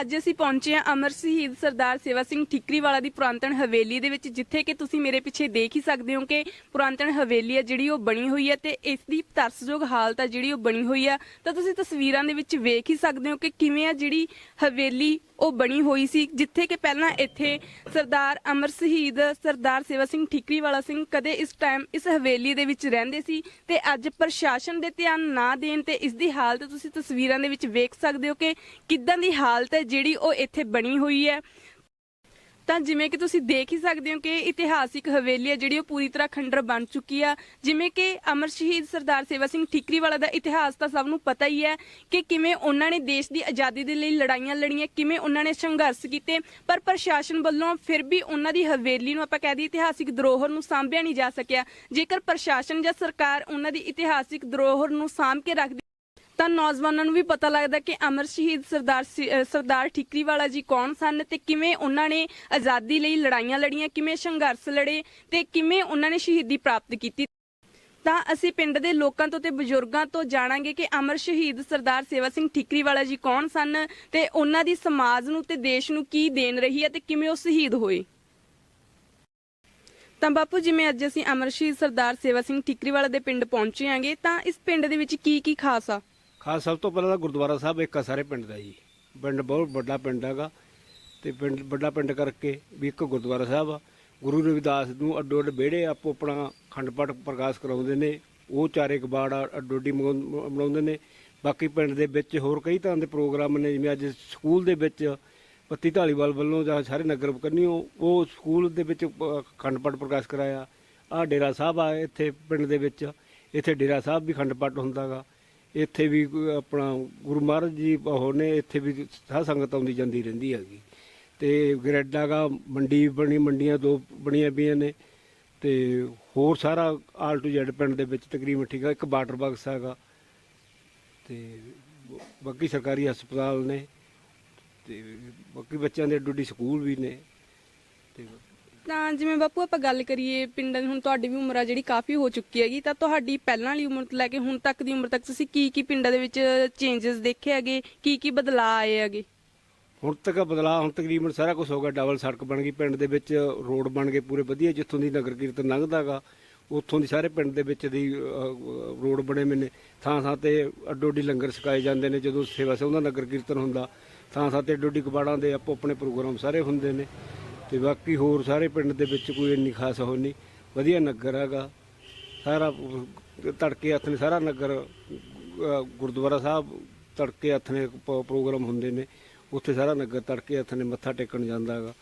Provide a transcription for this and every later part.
ਅੱਜ ਅਸੀਂ ਪਹੁੰਚੇ ਹਾਂ ਅਮਰ ਸ਼ਹੀਦ ਸਰਦਾਰ ਸੇਵਾ ਸਿੰਘ ਠਿਕਰੀਵਾਲਾ ਦੀ ਪੁਰਾਤਨ ਹਵੇਲੀ ਦੇ ਵਿੱਚ, ਜਿੱਥੇ ਕਿ ਤੁਸੀਂ ਮੇਰੇ ਪਿੱਛੇ ਦੇਖ ਹੀ ਸਕਦੇ ਹੋ ਕਿ ਪੁਰਾਤਨ ਹਵੇਲੀ ਹੈ ਜਿਹੜੀ ਉਹ ਬਣੀ ਹੋਈ ਹੈ ਤੇ ਇਸ ਦੀ ਤਰਸਯੋਗ ਹਾਲਤ ਹੈ ਜਿਹੜੀ ਉਹ ਬਣੀ ਹੋਈ ਹੈ। ਤਾਂ ਤੁਸੀਂ ਤਸਵੀਰਾਂ ਦੇ ਵਿੱਚ ਵੇਖ ਹੀ ਸਕਦੇ ਹੋ ਕਿ ਕਿਵੇਂ ਆ ਜਿਹੜੀ ਹਵੇਲੀ ਉਹ ਬਣੀ ਹੋਈ ਸੀ, ਜਿੱਥੇ ਕਿ ਪਹਿਲਾਂ ਇੱਥੇ ਸਰਦਾਰ ਅਮਰ ਸ਼ਹੀਦ, ਸਰਦਾਰ ਸੇਵਾ ਸਿੰਘ ਠਿਕਰੀਵਾਲਾ ਸਿੰਘ ਕਦੇ ਇਸ ਟਾਈਮ ਇਸ ਹਵੇਲੀ ਦੇ ਵਿੱਚ ਰਹਿੰਦੇ ਸੀ ਤੇ ਅੱਜ ਪ੍ਰਸ਼ਾਸਨ ਦੇ ਧਿਆਨ ਨਾ ਦੇਣ ਤੇ ਇਸ ਦੀ ਹਾਲਤ ਤੁਸੀਂ ਤਸਵੀਰਾਂ ਦੇ ਵਿੱਚ ਵੇਖ ਸਕਦੇ ਹੋ ਕਿ ਕਿੱਦਾਂ ਦੀ ਹਾਲਤ ਹੈ, ਜਿਹੜੀ ਉਹ ਇੱਥੇ ਬਣੀ ਹੋਈ ਹੈ। ਤਾਂ ਜਿਵੇਂ ਕਿ ਤੁਸੀਂ ਦੇਖ ਹੀ ਸਕਦੇ ਹੋ ਕਿ ਇਤਿਹਾਸਿਕ ਹਵੇਲੀ ਹੈ, ਜਿਹੜੀ ਉਹ ਪੂਰੀ ਤਰ੍ਹਾਂ ਖੰਡਰ ਬਣ ਚੁੱਕੀ ਆ। ਜਿਵੇਂ ਕਿ ਅਮਰ ਸ਼ਹੀਦ ਸਰਦਾਰ ਸੇਵਾ ਸਿੰਘ ਠੀਕਰੀਵਾਲਾ ਦਾ ਇਤਿਹਾਸ ਤਾਂ ਸਭ ਨੂੰ ਪਤਾ ਹੀ ਹੈ ਕਿ ਕਿਵੇਂ ਉਹਨਾਂ ਨੇ ਦੇਸ਼ ਦੀ ਆਜ਼ਾਦੀ ਦੇ ਲਈ ਲੜਾਈਆਂ ਲੜੀਆਂ, ਕਿਵੇਂ ਉਹਨਾਂ ਨੇ ਸੰਘਰਸ਼ ਕੀਤੇ। ਪਰ ਪ੍ਰਸ਼ਾਸਨ ਵੱਲੋਂ ਫਿਰ ਵੀ ਉਹਨਾਂ ਦੀ ਹਵੇਲੀ ਨੂੰ ਆਪਾਂ ਕਹਿ ਦਈਏ ਇਤਿਹਾਸਿਕ ਧਰੋਹਰ ਨੂੰ ਸਾਂਭਿਆ ਨਹੀਂ ਜਾ ਸਕਿਆ। ਜੇਕਰ ਪ੍ਰਸ਼ਾਸਨ ਜਾਂ ਸਰਕਾਰ ਉਹਨਾਂ ਦੀ ਇਤਿਹਾਸਿਕ ਧਰੋਹਰ ਨੂੰ ਸਾਂਭ ਕੇ ਰੱਖਦੀ ਤਾਂ ਨੌਜਵਾਨਾਂ ਨੂੰ ਵੀ ਪਤਾ ਲੱਗਦਾ ਕਿ ਅਮਰ ਸ਼ਹੀਦ ਸਰਦਾਰ ਸਰਦਾਰ ਠਿਕਰੀਵਾਲਾ ਜੀ ਕੌਣ ਸਨ ਤੇ ਕਿਵੇਂ ਉਹਨਾਂ ਨੇ ਆਜ਼ਾਦੀ ਲਈ ਲੜਾਈਆਂ ਲੜੀਆਂ, ਕਿਵੇਂ ਸੰਘਰਸ਼ ਲੜੇ ਤੇ ਕਿਵੇਂ ਉਹਨਾਂ ਨੇ ਸ਼ਹੀਦੀ ਪ੍ਰਾਪਤ ਕੀਤੀ। ਤਾਂ ਅਸੀਂ ਪਿੰਡ ਦੇ ਲੋਕਾਂ ਤੋਂ ਤੇ ਬਜ਼ੁਰਗਾਂ ਤੋਂ ਜਾਣਾਂਗੇ ਕਿ ਅਮਰ ਸ਼ਹੀਦ ਸਰਦਾਰ ਸੇਵਾ ਸਿੰਘ ਠਿਕਰੀਵਾਲਾ ਜੀ ਕੌਣ ਸਨ ਤੇ ਉਹਨਾਂ ਦੀ ਸਮਾਜ ਨੂੰ ਤੇ ਦੇਸ਼ ਨੂੰ ਕੀ ਦੇਣ ਰਹੀ ਹੈ ਤੇ ਕਿਵੇਂ ਉਹ ਸ਼ਹੀਦ ਹੋਏ। ਤਾਂ ਬਾਪੂ ਜਿਵੇਂ ਅੱਜ ਅਸੀਂ ਅਮਰ ਸ਼ਹੀਦ ਸਰਦਾਰ ਸੇਵਾ ਸਿੰਘ ਠਿਕਰੀਵਾਲਾ ਦੇ ਪਿੰਡ ਪਹੁੰਚੇ ਆਂਗੇ ਤਾਂ ਇਸ ਪਿੰਡ ਦੇ ਵਿੱਚ ਕੀ ਕੀ ਖਾਸ ਆ? ਹਾਂ, ਸਭ ਤੋਂ ਪਹਿਲਾਂ ਤਾਂ ਗੁਰਦੁਆਰਾ ਸਾਹਿਬ ਇੱਕ ਆ ਸਾਰੇ ਪਿੰਡ ਦਾ ਜੀ। ਪਿੰਡ ਬਹੁਤ ਵੱਡਾ ਪਿੰਡ ਹੈਗਾ ਤੇ ਪਿੰਡ ਵੱਡਾ ਪਿੰਡ ਕਰਕੇ ਵੀ ਇੱਕ ਗੁਰਦੁਆਰਾ ਸਾਹਿਬ ਆ। ਗੁਰੂ ਰਵਿਦਾਸ ਨੂੰ ਅੱਡੋ ਅੱਡ ਵਿਹੜੇ ਆਪੋ ਆਪਣਾ ਖੰਡ ਪਾਠ ਪ੍ਰਕਾਸ਼ ਕਰਾਉਂਦੇ ਨੇ, ਉਹ ਚਾਰੇ ਕਬਾੜ ਅੱਡੋ ਅੱਡੀ ਮਨਾਉਂ- ਮਨਾਉਂਦੇ ਨੇ। ਬਾਕੀ ਪਿੰਡ ਦੇ ਵਿੱਚ ਹੋਰ ਕਈ ਤਰ੍ਹਾਂ ਦੇ ਪ੍ਰੋਗਰਾਮ ਨੇ, ਜਿਵੇਂ ਅੱਜ ਸਕੂਲ ਦੇ ਵਿੱਚ ਪੱਤੀ ਢਾਲੀਵਾਲ ਵੱਲੋਂ ਜਾਂ ਸਾਰੇ ਨਗਰ ਕੰਨੀਓ ਉਹ ਸਕੂਲ ਦੇ ਵਿੱਚ ਖੰਡ ਪਾਠ ਪ੍ਰਕਾਸ਼ ਕਰਾਇਆ। ਆ ਡੇਰਾ ਸਾਹਿਬ ਆ ਇੱਥੇ ਪਿੰਡ ਦੇ ਵਿੱਚ। ਇੱਥੇ ਡੇਰਾ ਸਾਹਿਬ ਵੀ ਖੰਡ ਪਾਠ ਹੁੰਦਾਗਾ ਇੱਥੇ ਵੀ ਆਪਣਾ ਗੁਰੂ ਮਹਾਰਾਜ ਜੀ ਉਹ ਨੇ, ਇੱਥੇ ਵੀ ਸਾਧ ਸੰਗਤ ਆਉਂਦੀ ਜਾਂਦੀ ਰਹਿੰਦੀ ਹੈਗੀ। ਤੇ ਗਰੈਡਾ ਗਾ ਮੰਡੀ ਬਣੀ, ਮੰਡੀਆਂ ਦੋ ਬਣੀਆਂ ਪਈਆਂ ਨੇ। ਤੇ ਹੋਰ ਸਾਰਾ ਆਲ ਟੂ ਜ਼ੈਡ ਪਿੰਡ ਦੇ ਵਿੱਚ ਤਕਰੀਬਨ ਠੀਕ ਆ, ਇੱਕ ਵਾਟਰ ਬਾਕਸ ਹੈਗਾ। ਤੇ ਬਾਕੀ ਸਰਕਾਰੀ ਹਸਪਤਾਲ ਨੇ, ਤੇ ਬਾਕੀ ਬੱਚਿਆਂ ਦੇ ਡੁੱਡੀ ਸਕੂਲ ਵੀ ਨੇ। ਤੇ ਤਾਂ ਜਿਵੇਂ ਬਾਪੂ ਆਪਾਂ ਗੱਲ ਕਰੀਏ ਪਿੰਡਾਂ ਦੀ, ਹੁਣ ਤੁਹਾਡੀ ਵੀ ਉਮਰ ਆ ਜਿਹੜੀ ਕਾਫੀ ਹੋ ਚੁੱਕੀ ਹੈਗੀ, ਤਾਂ ਤੁਹਾਡੀ ਪਹਿਲਾਂ ਵਾਲੀ ਉਮਰ ਤੋਂ ਲੈ ਕੇ ਹੁਣ ਤੱਕ ਦੀ ਉਮਰ ਤੱਕ ਤੁਸੀਂ ਕੀ ਕੀ ਪਿੰਡਾਂ ਦੇ ਵਿੱਚ ਚੇਂਜਸ ਦੇਖੇ ਹੈਗੇ, ਕੀ ਕੀ ਬਦਲਾਅ ਆਏ ਹੈਗੇ? ਹੁਣ ਤੱਕ ਬਦਲਾਅ, ਹੁਣ ਤਕਰੀਬਨ ਸਾਰਾ ਕੁਝ ਹੋ ਗਿਆ ਡਬਲ ਸੜਕ ਬਣ ਗਈ, ਪਿੰਡ ਦੇ ਵਿੱਚ ਰੋਡ ਬਣ ਗਏ ਪੂਰੇ ਵਧੀਆ, ਜਿੱਥੋਂ ਦੀ ਨਗਰ ਕੀਰਤਨ ਲੰਘਦਾਗਾ ਉੱਥੋਂ ਦੀ ਸਾਰੇ ਪਿੰਡ ਦੇ ਵਿੱਚ ਦੀ ਰੋਡ ਬਣੇ ਹੋਏ ਨੇ, ਥਾਂ ਥਾਂ ਤੇ ਅੱਡੋ ਅੱਡੀ ਲੰਗਰ ਛਕਾਏ ਜਾਂਦੇ ਨੇ, ਜਦੋਂ ਸੇਵਾ ਸੇਵਾ ਦਾ ਨਗਰ ਕੀਰਤਨ ਹੁੰਦਾ, ਥਾਂ ਥਾਂ ਤੇ ਅੱਡੋ ਅੱਡੀ ਕਬਾੜਾਂ ਦੇ ਆਪੋ ਆਪਣੇ ਪ੍ਰੋਗਰਾਮ ਸਾਰੇ ਹੁੰਦੇ ਨੇ ਤੇ ਬਾਕੀ ਹੋਰ ਸਾਰੇ ਪਿੰਡ ਦੇ ਵਿੱਚ ਕੋਈ ਇੰਨੀ ਖਾਸ ਹੋ ਨਹੀਂ। ਵਧੀਆ ਨਗਰ ਹੈਗਾ। ਸਾਰਾ ਤੜਕੇ ਹੱਥ ਨੇ ਸਾਰਾ ਨਗਰ ਗੁਰਦੁਆਰਾ ਸਾਹਿਬ ਤੜਕੇ ਹੱਥ ਨੇ ਪ- ਪ੍ਰੋਗਰਾਮ ਹੁੰਦੇ ਨੇ। ਉੱਥੇ ਸਾਰਾ ਨਗਰ ਤੜਕੇ ਹੱਥ ਨੇ ਮੱਥਾ ਟੇਕਣ ਜਾਂਦਾ ਹੈਗਾ।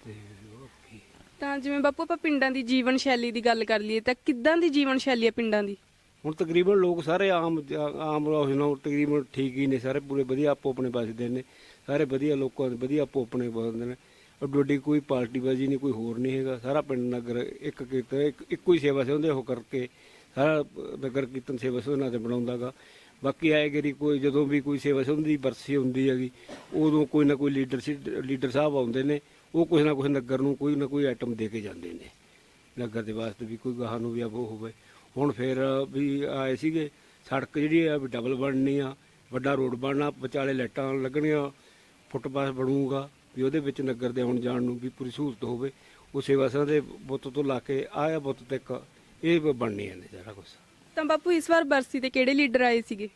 ਤੇ ਬਾਕੀ ਤਾਂ ਜਿਵੇਂ ਬਾਪੂ ਆਪਾਂ ਪਿੰਡਾਂ ਦੀ ਜੀਵਨ ਸ਼ੈਲੀ ਦੀ ਗੱਲ ਕਰ ਲਈਏ ਤਾਂ ਕਿੱਦਾਂ ਦੀ ਜੀਵਨ ਸ਼ੈਲੀ ਹੈ ਪਿੰਡਾਂ ਦੀ? ਹੁਣ ਤਕਰੀਬਨ ਲੋਕ ਸਾਰੇ ਆਮ ਆਮ ਲੋਕ ਨੂੰ ਤਕਰੀਬਨ ਠੀਕ ਹੀ ਨੇ। ਸਾਰੇ ਪੂਰੇ ਵਧੀਆ ਆਪੋ ਆਪਣੇ ਬਸਦੇ ਨੇ। ਸਾਰੇ ਵਧੀਆ ਲੋਕਾਂ ਦੇ ਵਧੀਆ ਆਪੋ ਆਪਣੇ ਬਸਦੇ ਨੇ। ਅੱਡੋ ਕੋਈ ਪਾਰਟੀਬਾਜ਼ੀ ਨਹੀਂ, ਕੋਈ ਹੋਰ ਨਹੀਂ ਹੈਗਾ। ਸਾਰਾ ਪਿੰਡ ਨਗਰ ਇੱਕ ਕੀਰਤਨ ਇੱਕ ਇੱਕੋ ਹੀ ਸੇਵਾ ਸੇ ਹੁੰਦੇ ਉਹ ਕਰਕੇ ਸਾਰਾ ਨਗਰ ਕੀਰਤਨ ਸੇਵਾ ਸੇ ਉਹਨਾਂ ਤੇ ਬਣਾਉਂਦਾਗਾ। ਬਾਕੀ ਆਏ ਗਰੀ ਕੋਈ ਜਦੋਂ ਵੀ ਕੋਈ ਸੇਵਾ ਸੇ ਦੀ ਬਰਸੀ ਹੁੰਦੀ ਹੈਗੀ, ਉਦੋਂ ਕੋਈ ਨਾ ਕੋਈ ਲੀਡਰ ਸੀ, ਲੀਡਰ ਸਾਹਿਬ ਆਉਂਦੇ ਨੇ, ਉਹ ਕੁਛ ਨਾ ਕੁਛ ਨਗਰ ਨੂੰ ਕੋਈ ਨਾ ਕੋਈ ਆਈਟਮ ਦੇ ਕੇ ਜਾਂਦੇ ਨੇ। ਨਗਰ ਦੇ ਵਾਸਤੇ ਵੀ ਕੋਈ ਗਾਹਾਂ ਨੂੰ ਵੀ ਆਪ ਉਹ ਹੋਵੇ। ਹੁਣ ਫਿਰ ਵੀ ਆਏ ਸੀਗੇ, ਸੜਕ ਜਿਹੜੀ ਆ ਵੀ ਡਬਲ ਬਣਨੀ ਆ, ਵੱਡਾ ਰੋਡ ਬਣਨਾ, ਵਿਚਾਲੇ ਲਾਈਟਾਂ ਲੱਗਣੀਆਂ, ਫੁੱਟਪਾਥ ਬਣੂਗਾ। ਵੀ ਉਹਦੇ ਵਿੱਚ ਨਗਰ ਦੇ ਆਉਣ ਜਾਣ ਨੂੰ ਵੀ ਪੂਰੀ ਸਹੂਲਤ ਹੋਵੇ ਉਹ ਸੇਵਾ ਸਾਂ ਦੇ ਬੁੱਤ ਤੋਂ ਲਾ ਕੇ ਆਇਆ ਬੁੱਤ ਤੱਕ ਇਹ ਬਣਨੀਆਂ ਨੇ ਸਾਰਾ ਕੁਝ ਤਾਂ ਬਾਪੂ ਇਸ ਵਾਰ ਬਰਸੀ ਤੇ ਕਿਹੜੇ ਲੀਡਰ ਆਏ ਸੀਗੇ?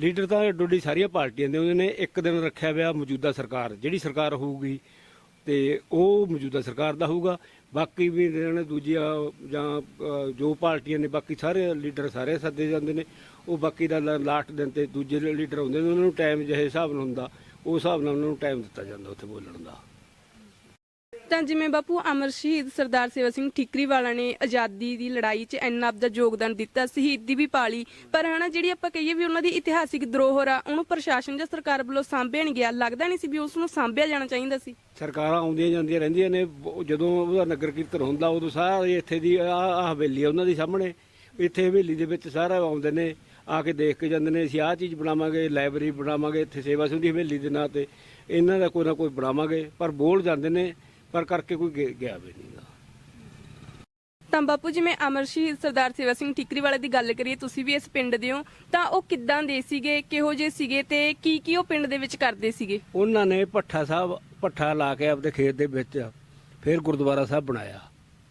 ਲੀਡਰ ਤਾਂ ਡੋਡੀ ਸਾਰੀਆਂ ਪਾਰਟੀਆਂ ਦੇ ਉਹਨੇ ਇੱਕ ਦਿਨ ਰੱਖਿਆ ਹੋਇਆ ਮੌਜੂਦਾ ਸਰਕਾਰ ਜਿਹੜੀ ਸਰਕਾਰ ਹੋਊਗੀ ਤੇ ਉਹ ਮੌਜੂਦਾ ਸਰਕਾਰ ਦਾ ਹੋਊਗਾ। ਬਾਕੀ ਵੀ ਜਿਹੜੇ ਦੂਜੀਆਂ ਜਾਂ ਜੋ ਪਾਰਟੀਆਂ ਨੇ ਬਾਕੀ ਸਾਰੇ ਲੀਡਰ ਸਾਰੇ ਸੱਦੇ ਜਾਂਦੇ ਨੇ। ਉਹ ਬਾਕੀ ਦਾ ਲਾਸਟ ਦਿਨ ਤੇ ਦੂਜੇ ਲੀਡਰ ਹੁੰਦੇ ਨੇ ਉਹਨਾਂ ਨੂੰ ਟਾਈਮ ਜਿਹੇ ਹਿਸਾਬ ਨਾਲ ਹੁੰਦਾ। ਉਸ ਹਿਸਾਬ ਨਾਲ ਉਹਨਾਂ ਨੂੰ ਟਾਈਮ ਦਿੱਤਾ ਜਾਂਦਾ ਉੱਥੇ ਬੋਲਣ ਦਾ। ਤਾਂ ਜਿਵੇਂ ਬਾਪੂ ਅਮਰ ਸ਼ਹੀਦ ਸਰਦਾਰ ਸੇਵਾ ਸਿੰਘ ਠੀਕਰੀਵਾਲਾ ਨੇ ਆਜ਼ਾਦੀ ਦੀ ਲੜਾਈ 'ਚ ਇੰਨਾ ਆਪਦਾ ਯੋਗਦਾਨ ਦਿੱਤਾ ਸ਼ਹੀਦੀ ਵੀ ਪਾਲੀ। ਪਰ ਹਨਾ ਜਿਹੜੀ ਆਪਾਂ ਕਹੀਏ ਵੀ ਉਹਨਾਂ ਦੀ ਇਤਿਹਾਸਿਕ ਧਰੋਹਰ ਆ ਉਹਨੂੰ ਪ੍ਰਸ਼ਾਸਨ ਜਾਂ ਸਰਕਾਰ ਵੱਲੋਂ ਸਾਂਭਿਆ ਨਹੀਂ ਗਿਆ। ਲੱਗਦਾ ਨਹੀਂ ਸੀ ਵੀ ਉਸ ਨੂੰ ਸਾਂਭਿਆ ਜਾਣਾ ਚਾਹੀਦਾ ਸੀ। ਸਰਕਾਰਾਂ ਆਉਂਦੀਆਂ ਜਾਂਦੀਆਂ ਰਹਿੰਦੀਆਂ ਨੇ ਜਦੋਂ ਉਹਦਾ ਨਗਰ ਕੀਰਤਨ ਹੁੰਦਾ ਉਦੋਂ ਸਾਰੇ ਇੱਥੇ ਦੀ ਆ ਹਵੇਲੀ ਉਹਨਾਂ ਦੀ ਸਾਹਮਣੇ। ਇੱਥੇ ਹਵੇਲੀ ਦੇ ਵਿੱਚ ਸਾਰਾ ਆਉਂਦੇ ਨੇ। ਆ ਕੇ ਦੇਖ ਕੇ ਜਾਂਦੇ ਨੇ ਅਸੀਂ ਆਹ ਚੀਜ਼ ਬਣਾਵਾਂਗੇ ਲਾਇਬ੍ਰੇਰੀ ਬਣਾਵਾਂਗੇ ਇੱਥੇ ਸੇਵਾ ਸੁੰਦੀ ਹਵੇਲੀ ਦੇ ਨਾਂ ਤੇ। ਇਹਨਾਂ ਦਾ ਕੋਈ ਨਾ ਕੋਈ ਬਣਾਵਾਂਗੇ ਪਰ ਬੋਲ ਜਾਂਦੇ ਨੇ ਪਰ ਕਰਕੇ ਕੋਈ ਗਿਆ- ਗਿਆ ਵੀ ਨਹੀਂਗਾ ਤਾਂ ਬਾਪੂ ਜਿਵੇਂ ਅਮਰ ਸ਼ਹੀਦ ਸਰਦਾਰ ਸੇਵਾ ਸਿੰਘ ਠਿਕਰੀ ਵਾਲੇ ਦੀ ਗੱਲ ਕਰੀਏ ਤੁਸੀਂ ਵੀ ਇਸ ਪਿੰਡ ਦੇ ਹੋ ਤਾਂ ਉਹ ਕਿੱਦਾਂ ਦੇ ਸੀਗੇ ਕਿਹੋ ਜਿਹੇ ਸੀਗੇ ਤੇ ਕੀ ਕੀ ਉਹ ਪਿੰਡ ਦੇ ਵਿੱਚ ਕਰਦੇ ਸੀਗੇ? ਉਹਨਾਂ ਨੇ ਭੱਠਾ ਸਾਹਿਬ ਭੱਠਾ ਲਾ ਕੇ ਆਪਦੇ ਖੇਤ ਦੇ ਵਿੱਚ ਫਿਰ ਗੁਰਦੁਆਰਾ ਸਾਹਿਬ ਬਣਾਇਆ।